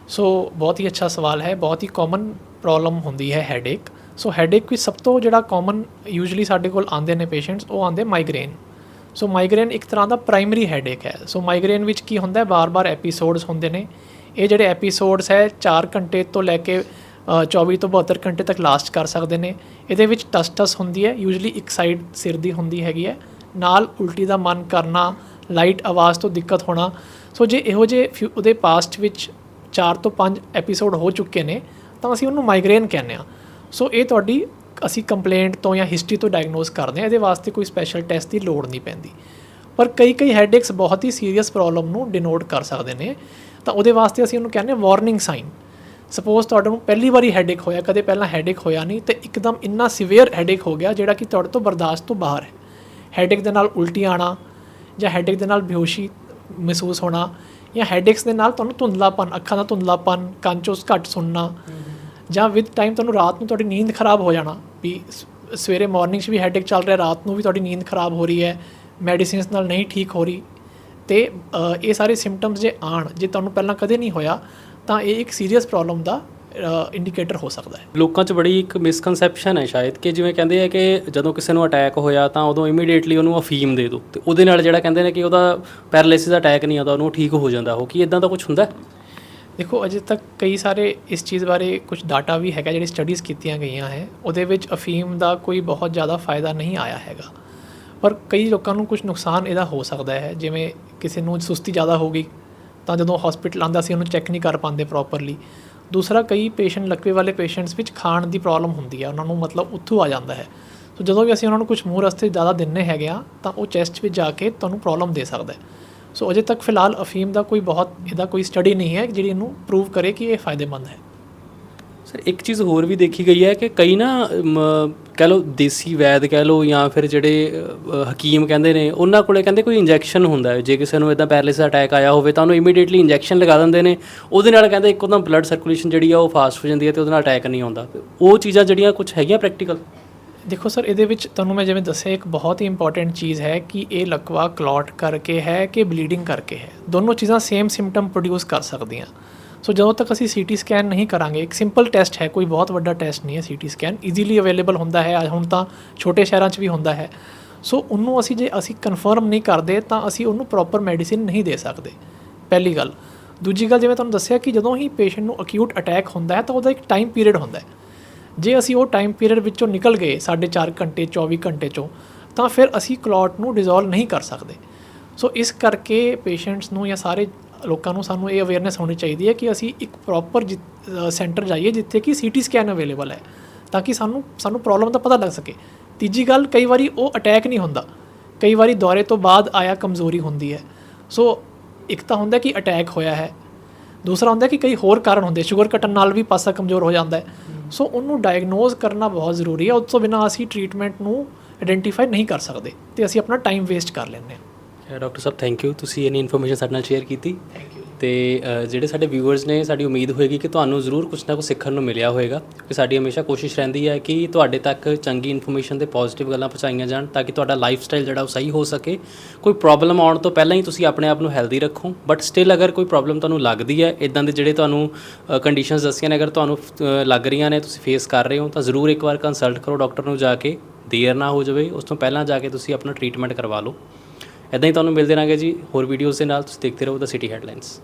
ਸੋ ਬਹੁਤ ਹੀ ਅੱਛਾ ਸਵਾਲ ਹੈ। ਬਹੁਤ ਹੀ ਕਾਮਨ ਪ੍ਰੋਬਲਮ ਹੁੰਦੀ ਹੈ ਹੈਡੇਕ ਸੋ ਹੈਡੇਕ ਵਿੱਚ ਸਭ ਤੋਂ ਜਿਹੜਾ ਕਾਮਨ ਯੂਜੂਲੀ ਸਾਡੇ ਕੋਲ ਆਉਂਦੇ ਨੇ ਪੇਸ਼ੈਂਟਸ ਉਹ ਆਉਂਦੇ ਮਾਈਗ੍ਰੇਨ ਸੋ ਮਾਈਗ੍ਰੇਨ ਇੱਕ ਤਰ੍ਹਾਂ ਦਾ ਪ੍ਰਾਇਮਰੀ ਹੈਡੇਕ ਹੈ। ਸੋ ਮਾਈਗ੍ਰੇਨ ਵਿੱਚ ਕੀ ਹੁੰਦਾ ਹੈ? ਬਾਰ-ਬਾਰ ਐਪੀਸੋਡਸ ਹੁੰਦੇ ਨੇ। ਇਹ ਜਿਹੜੇ ਐਪੀਸੋਡਸ ਹੈ 4 ਘੰਟੇ ਤੋਂ ਲੈ ਕੇ ਅ, 24 ਤੋਂ 72 ਘੰਟੇ ਤੱਕ ਲਾਸਟ ਕਰ ਸਕਦੇ ਨੇ। ਇਹਦੇ ਵਿੱਚ ਟਸਟਸ ਹੁੰਦੀ ਹੈ। ਯੂਜੂਲੀ ਇੱਕ ਸਾਈਡ ਸਿਰ ਦੀ ਹੁੰਦੀ ਹੈਗੀ ਹੈ। ਨਾਲ ਉਲਟੀ ਦਾ ਮਨ ਕਰਨਾ ਲਾਈਟ ਆਵਾਜ਼ ਤੋਂ ਦਿੱਕਤ ਹੋਣਾ। ਸੋ ਜੇ ਇਹੋ ਜਿਹੇ ਫਿਊ- ਉਹਦੇ ਪਾਸਟ ਵਿੱਚ 4 ਤੋਂ 5 ਐਪੀਸੋਡ ਹੋ ਚੁੱਕੇ ਨੇ ਤਾਂ ਅਸੀਂ ਉਹਨੂੰ ਮਾਈਗ੍ਰੇਨ ਕਹਿੰਦੇ ਆ ਸੋ ਇਹ ਤੁਹਾਡੀ ਅਸੀਂ ਕੰਪਲੇਂਟ ਤੋਂ ਜਾਂ ਹਿਸਟਰੀ ਤੋਂ ਡਾਇਗਨੋਸ ਕਰਦੇ ਆ ਇਹਦੇ ਵਾਸਤੇ ਕੋਈ ਸਪੈਸ਼ਲ ਟੈਸਟ ਦੀ ਲੋੜ ਨਹੀਂ ਪੈਂਦੀ। ਪਰ ਕਈ ਕਈ ਹੈਡੇਕਸ ਬਹੁਤ ਹੀ ਸੀਰੀਅਸ ਪ੍ਰੋਬਲਮ ਨੂੰ ਡਿਨੋਟ ਕਰ ਸਕਦੇ ਨੇ। ਤਾਂ ਉਹਦੇ ਵਾਸਤੇ ਅਸੀਂ ਉਹਨੂੰ ਕਹਿੰਦੇ ਆ ਵਾਰਨਿੰਗ ਸਾਈਨ ਸਪੋਜ਼ ਤੁਹਾਡੇ ਨੂੰ ਪਹਿਲੀ ਵਾਰੀ ਹੈਡੇਕ ਹੋਇਆ, ਕਦੇ ਪਹਿਲਾਂ ਹੈਡੇਕ ਹੋਇਆ ਨਹੀਂ, ਤੇ ਇੱਕਦਮ ਇੰਨਾ ਸਿਵੀਅਰ ਹੈਡੇਕ ਹੋ ਗਿਆ ਜਿਹੜਾ ਕਿ ਤੁਹਾਡੇ ਤੋਂ ਬਰਦਾਸ਼ਤ ਤੋਂ ਬਾਹਰ ਹੈ। ਹੈਡੇਕ ਦੇ ਨਾਲ ਉਲਟੀ ਆਣਾ ਜਾਂ ਹੈਡੇਕ ਦੇ ਨਾਲ ਬੇਹੋਸ਼ੀ ਮਹਿਸੂਸ ਹੋਣਾ ਜਾਂ ਹੈਡੇਕਸ ਦੇ ਨਾਲ ਤੁਹਾਨੂੰ ਧੁੰਦਲਾਪਨ, ਅੱਖਾਂ ਦਾ ਧੁੰਦਲਾਪਨ, ਕੰਨ 'ਚੋਂ ਘੱਟ ਸੁਣਨਾ। ਜਾਂ ਵਿਦ ਟਾਈਮ ਤੁਹਾਨੂੰ ਰਾਤ ਨੂੰ ਤੁਹਾਡੀ ਨੀਂਦ ਖਰਾਬ ਹੋ ਜਾਣਾ, ਵੀ ਸਵੇਰੇ ਮਾਰਨਿੰਗ 'ਚ ਵੀ ਹੈਡੇਕ ਚੱਲ ਰਿਹਾ, ਰਾਤ ਨੂੰ ਵੀ ਤੁਹਾਡੀ ਨੀਂਦ ਖਰਾਬ ਹੋ ਰਹੀ ਹੈ ਮੈਡੀਸਿਨਸ ਨਾਲ ਨਹੀਂ ਠੀਕ ਹੋ ਰਹੀ, ਤੇ ਇਹ ਸਾਰੇ ਸਿੰਪਟਮਸ ਜੇ ਆਣ ਜੇ ਤੁਹਾਨੂੰ ਪਹਿਲਾਂ ਕਦੇ ਨਹੀਂ ਹੋਇਆ, ਤਾਂ ਇਹ ਇੱਕ ਸੀਰੀਅਸ ਪ੍ਰੋਬਲਮ ਦਾ ਇੰਡੀਕੇਟਰ ਹੋ ਸਕਦਾ ਹੈ ਲੋਕਾਂ 'ਚ ਬੜੀ ਇੱਕ ਮਿਸਕਨਸੈਪਸ਼ਨ ਹੈ ਸ਼ਾਇਦ ਕਿ ਜਿਵੇਂ ਕਹਿੰਦੇ ਆ ਕਿ ਜਦੋਂ ਕਿਸੇ ਨੂੰ ਅਟੈਕ ਹੋਇਆ ਤਾਂ ਉਦੋਂ ਇਮੀਡੀਏਟਲੀ ਉਹਨੂੰ ਅਫੀਮ ਦੇ ਦਿਓ, ਤੇ ਉਹਦੇ ਨਾਲ ਜਿਹੜਾ ਕਹਿੰਦੇ ਨੇ ਕਿ ਉਹਦਾ ਪੈਰਾਲਿਸਿਸ ਅਟੈਕ ਨਹੀਂ ਆਉਂਦਾ, ਉਹਨੂੰ ਠੀਕ ਹੋ ਜਾਂਦਾ, ਉਹ ਕੀ ਇਦਾਂ ਦਾ ਕੁਝ ਹੁੰਦਾ ਹੈ? ਦੇਖੋ, ਅਜੇ ਤੱਕ ਕਈ ਸਾਰੇ ਇਸ ਚੀਜ਼ ਬਾਰੇ ਕੁਝ ਡਾਟਾ ਵੀ ਹੈਗਾ, ਜਿਹੜੀ ਸਟੱਡੀਜ਼ ਕੀਤੀਆਂ ਗਈਆਂ ਹੈ। ਉਹਦੇ ਵਿੱਚ ਅਫੀਮ ਦਾ ਕੋਈ ਬਹੁਤ ਜ਼ਿਆਦਾ ਫਾਇਦਾ ਨਹੀਂ ਆਇਆ ਹੈਗਾ। ਪਰ ਕਈ ਲੋਕਾਂ ਨੂੰ ਕੁਝ ਨੁਕਸਾਨ ਇਹਦਾ ਹੋ ਸਕਦਾ ਹੈ। ਜਿਵੇਂ ਕਿਸੇ ਨੂੰ ਸੁਸਤੀ ਜ਼ਿਆਦਾ ਹੋ ਗਈ, ਤਾਂ ਜਦੋਂ ਹਸਪੀਟਲ ਆਂਦਾ ਸੀ, ਉਹਨੂੰ ਚੈੱਕ ਨਹੀਂ ਕਰ ਪਾਉਂਦੇ ਪ੍ਰੋਪਰਲੀ ਦੂਸਰਾ, ਕਈ ਪੇਸ਼ੈਂਟ ਲਕਵੇ ਵਾਲੇ ਪੇਸ਼ੈਂਟਸ ਵਿੱਚ ਖਾਣ ਦੀ ਪ੍ਰੋਬਲਮ ਹੁੰਦੀ ਹੈ। ਉਹਨਾਂ ਨੂੰ ਮਤਲਬ ਉੱਥੋਂ ਆ ਜਾਂਦਾ ਹੈ। ਸੋ ਜਦੋਂ ਵੀ ਅਸੀਂ ਉਹਨਾਂ ਨੂੰ ਕੁਝ ਮੂੰਹ ਰਸਤੇ ਜ਼ਿਆਦਾ ਦਿੰਨੇ ਹੈਗੇ ਆ, ਤਾਂ ਉਹ ਚੈਸਟ ਵਿੱਚ ਜਾ ਕੇ ਤੁਹਾਨੂੰ ਪ੍ਰੋਬਲਮ ਦੇ ਸਕਦਾ ਹੈ। ਸੋ ਅਜੇ ਤੱਕ ਫਿਲਹਾਲ ਅਫੀਮ ਦਾ ਕੋਈ ਬਹੁਤ ਇਹਦਾ ਕੋਈ ਸਟੱਡੀ ਨਹੀਂ ਹੈ ਜਿਹੜੀ ਇਹਨੂੰ ਪ੍ਰੂਵ ਕਰੇ ਕਿ ਇਹ ਫਾਇਦੇਮੰਦ ਹੈ। ਸਰ ਇੱਕ ਚੀਜ਼ ਹੋਰ ਵੀ ਦੇਖੀ ਗਈ ਹੈ ਕਿ ਕਈ ਨਾ ਮ, ਕਹਿ ਲਓ ਦੇਸੀ ਵੈਦ ਕਹਿ ਲਓ ਜਾਂ ਫਿਰ ਜਿਹੜੇ ਹਕੀਮ ਕਹਿੰਦੇ ਨੇ ਉਹਨਾਂ ਕੋਲੇ ਕਹਿੰਦੇ ਕੋਈ ਇੰਜੈਕਸ਼ਨ ਹੁੰਦਾ ਹੈ। ਜੇ ਕਿਸੇ ਨੂੰ ਇਦਾਂ ਪੈਰਲਿਸ ਅਟੈਕ ਆਇਆ ਹੋਵੇ ਤਾਂ ਉਹਨੂੰ ਇਮੀਡੀਏਟਲੀ ਇੰਜੈਕਸ਼ਨ ਲਗਾ ਦਿੰਦੇ ਨੇ। ਉਹਦੇ ਨਾਲ ਕਹਿੰਦੇ ਇੱਕੋ ਦਮ ਬਲੱਡ ਸਰਕੂਲੇਸ਼ਨ ਜਿਹੜੀ ਆ ਉਹ ਫਾਸਟ ਹੋ ਜਾਂਦੀ ਹੈ ਤੇ ਉਹਦੇ ਨਾਲ ਅਟੈਕ ਨਹੀਂ ਆਉਂਦਾ। ਉਹ ਚੀਜ਼ਾਂ ਜਿਹੜੀਆਂ ਕੁਝ ਹੈਗੀਆਂ ਪ੍ਰੈਕਟੀਕਲ ਦੇਖੋ ਸਰ, ਇਹਦੇ ਵਿੱਚ ਤੁਹਾਨੂੰ ਮੈਂ ਜਿਵੇਂ ਦੱਸਿਆ, ਇੱਕ ਬਹੁਤ ਹੀ ਇੰਪੋਰਟੈਂਟ ਚੀਜ਼ ਹੈ ਕਿ ਇਹ ਲਕਵਾ ਕਲੌਟ ਕਰਕੇ ਹੈ ਕਿ ਬਲੀਡਿੰਗ ਕਰਕੇ ਹੈ। ਦੋਨੋਂ ਚੀਜ਼ਾਂ ਸੇਮ ਸਿੰਪਟਮ ਪ੍ਰੋਡਿਊਸ ਕਰ ਸਕਦੀਆਂ। ਸੋ ਜਦੋਂ ਤੱਕ ਅਸੀਂ ਸੀਟੀ ਸਕੈਨ ਨਹੀਂ ਕਰਾਂਗੇ, ਇੱਕ ਸਿੰਪਲ ਟੈਸਟ ਹੈ, ਕੋਈ ਬਹੁਤ ਵੱਡਾ ਟੈਸਟ ਨਹੀਂ ਹੈ ਸੀਟੀ ਸਕੈਨ ਈਜ਼ੀਲੀ ਅਵੇਲੇਬਲ ਹੁੰਦਾ ਹੈ ਅੱਜ ਹੁਣ ਤਾਂ ਛੋਟੇ ਸ਼ਹਿਰਾਂ 'ਚ ਵੀ ਹੁੰਦਾ ਹੈ। ਸੋ ਉਹਨੂੰ ਅਸੀਂ ਜੇ ਅਸੀਂ ਕਨਫਰਮ ਨਹੀਂ ਕਰਦੇ, ਤਾਂ ਅਸੀਂ ਉਹਨੂੰ ਪ੍ਰੋਪਰ ਮੈਡੀਸਿਨ ਨਹੀਂ ਦੇ ਸਕਦੇ। ਪਹਿਲੀ ਗੱਲ। ਦੂਜੀ ਗੱਲ, ਜਿਵੇਂ ਤੁਹਾਨੂੰ ਦੱਸਿਆ ਕਿ ਜਦੋਂ ਹੀ ਪੇਸ਼ੈਂਟ ਨੂੰ ਅਕਿਊਟ ਅਟੈਕ ਹੁੰਦਾ ਹੈ, ਤਾਂ ਉਹਦਾ ਇੱਕ ਟਾਈਮ ਪੀਰੀਅਡ ਹੁੰਦਾ ਹੈ। ਜੇ ਅਸੀਂ ਉਹ ਟਾਈਮ ਪੀਰੀਅਡ ਵਿੱਚੋਂ ਨਿਕਲ ਗਏ 4.5 ਘੰਟੇ 24 ਘੰਟੇ ਚੋਂ, ਤਾਂ ਫਿਰ ਅਸੀਂ ਕਲੌਟ ਨੂੰ ਡਿਸੋਲਵ ਨਹੀਂ ਕਰ ਸਕਦੇ। ਸੋ ਇਸ ਕਰਕੇ ਪੇਸ਼ੈਂਟਸ ਨੂੰ ਜਾਂ ਸਾਰੇ ਲੋਕਾਂ ਨੂੰ ਸਾਨੂੰ ਇਹ ਅਵੇਅਰਨੈਸ ਹੋਣੀ ਚਾਹੀਦੀ ਹੈ ਕਿ ਅਸੀਂ ਇੱਕ ਪ੍ਰੋਪਰ ਸੈਂਟਰ ਜਾਈਏ ਜਿੱਥੇ ਕਿ ਸੀਟੀ ਸਕੈਨ ਅਵੇਲੇਬਲ ਹੈ, ਤਾਂ ਕਿ ਸਾਨੂੰ ਸਾਨੂੰ ਪ੍ਰੋਬਲਮ ਦਾ ਪਤਾ ਲੱਗ ਸਕੇ। ਤੀਜੀ ਗੱਲ, ਕਈ ਵਾਰੀ ਉਹ ਅਟੈਕ ਨਹੀਂ ਹੁੰਦਾ। ਕਈ ਵਾਰੀ ਦੌਰੇ ਤੋਂ ਬਾਅਦ ਆਇਆ ਕਮਜ਼ੋਰੀ ਹੁੰਦੀ ਹੈ। ਸੋ ਇੱਕ ਤਾਂ ਹੁੰਦਾ ਕਿ ਅਟੈਕ ਹੋਇਆ ਹੈ। ਦੂਸਰਾ ਹੁੰਦਾ ਕਿ ਕਈ ਹੋਰ ਕਾਰਨ ਹੁੰਦੇ। ਸ਼ੂਗਰ ਘਟਣ ਨਾਲ ਵੀ ਪਾਸਾ ਕਮਜ਼ੋਰ ਹੋ ਜਾਂਦਾ ਹੈ। ਸੋ ਉਹਨੂੰ ਡਾਇਗਨੋਜ਼ ਕਰਨਾ ਬਹੁਤ ਜ਼ਰੂਰੀ ਹੈ। ਉਸ ਤੋਂ ਬਿਨਾਂ ਅਸੀਂ ਟ੍ਰੀਟਮੈਂਟ ਨੂੰ ਆਇਡੈਂਟੀਫਾਈ ਨਹੀਂ ਕਰ ਸਕਦੇ ਤੇ ਅਸੀਂ ਆਪਣਾ ਟਾਈਮ ਵੇਸਟ ਕਰ ਲੈਂਦੇ ਹਾਂ। ਡਾਕਟਰ ਸਾਹਿਬ ਥੈਂਕ ਯੂ ਤੁਸੀਂ ਇਨੀ ਇਨਫੋਰਮੇਸ਼ਨ ਸਾਡੇ ਨਾਲ ਸ਼ੇਅਰ ਕੀਤੀ। ਥੈਂਕ ਯੂ ਤੇ ਜਿਹੜੇ ਸਾਡੇ ਵਿਊਅਰਸ ਨੇ ਸਾਡੀ ਉਮੀਦ ਹੋਏਗੀ ਕਿ ਤੁਹਾਨੂੰ ਜ਼ਰੂਰ ਕੁਝ ਨਾ ਕੁਝ ਸਿੱਖਣ ਨੂੰ ਮਿਲਿਆ ਹੋਵੇਗਾ ਕਿ ਸਾਡੀ ਹਮੇਸ਼ਾ ਕੋਸ਼ਿਸ਼ ਰਹਿੰਦੀ ਹੈ ਕਿ ਤੁਹਾਡੇ ਤੱਕ ਚੰਗੀ ਇਨਫੋਰਮੇਸ਼ਨ ਤੇ ਪੋਜ਼ਿਟਿਵ ਗੱਲਾਂ ਪਹੁੰਚਾਈਆਂ ਜਾਣ ਤਾਂ ਕਿ ਤੁਹਾਡਾ ਲਾਈਫ ਸਟਾਈਲ ਜਿਹੜਾ ਉਹ ਸਹੀ ਹੋ ਸਕੇ। ਕੋਈ ਪ੍ਰੋਬਲਮ ਆਉਣ ਤੋਂ ਪਹਿਲਾਂ ਹੀ ਤੁਸੀਂ ਆਪਣੇ ਆਪ ਨੂੰ ਹੈਲਦੀ ਰੱਖੋ ਬਟ ਸਟਿਲ ਅਗਰ ਕੋਈ ਪ੍ਰੋਬਲਮ ਤੁਹਾਨੂੰ ਲੱਗਦੀ ਹੈ ਇਦਾਂ ਦੇ ਜਿਹੜੇ ਤੁਹਾਨੂੰ ਕੰਡੀਸ਼ਨਸ ਦੱਸੀਆਂ ਨੇ, ਅਗਰ ਤੁਹਾਨੂੰ ਲੱਗ ਰਹੀਆਂ ਨੇ, ਤੁਸੀਂ ਫੇਸ ਕਰ ਰਹੇ ਹੋ, ਤਾਂ ਜ਼ਰੂਰ ਇੱਕ ਵਾਰ ਕੰਸਲਟ ਕਰੋ ਡਾਕਟਰ ਨੂੰ ਜਾ ਕੇ, ਦੇਰ ਨਾ ਹੋ ਜਾਵੇ, ਉਸ ਤੋਂ ਪਹਿਲਾਂ ਜਾ ਕੇ ਤੁਸੀਂ ਆਪਣਾ ਟ੍ਰੀਟਮੈਂਟ ਕਰਵਾ ਲਓ। ਇਦਾਂ ਹੀ ਤੁਹਾਨੂੰ ਮਿਲਦੇ ਰਾਂਗੇ ਜੀ, ਹੋਰ ਵੀਡੀਓਜ਼ ਦੇ ਨਾਲ, ਤੁਸੀਂ ਦੇਖਦੇ ਰਹੋ ਦ ਸਿਟੀ ਹੈਡਲਾਈਨਸ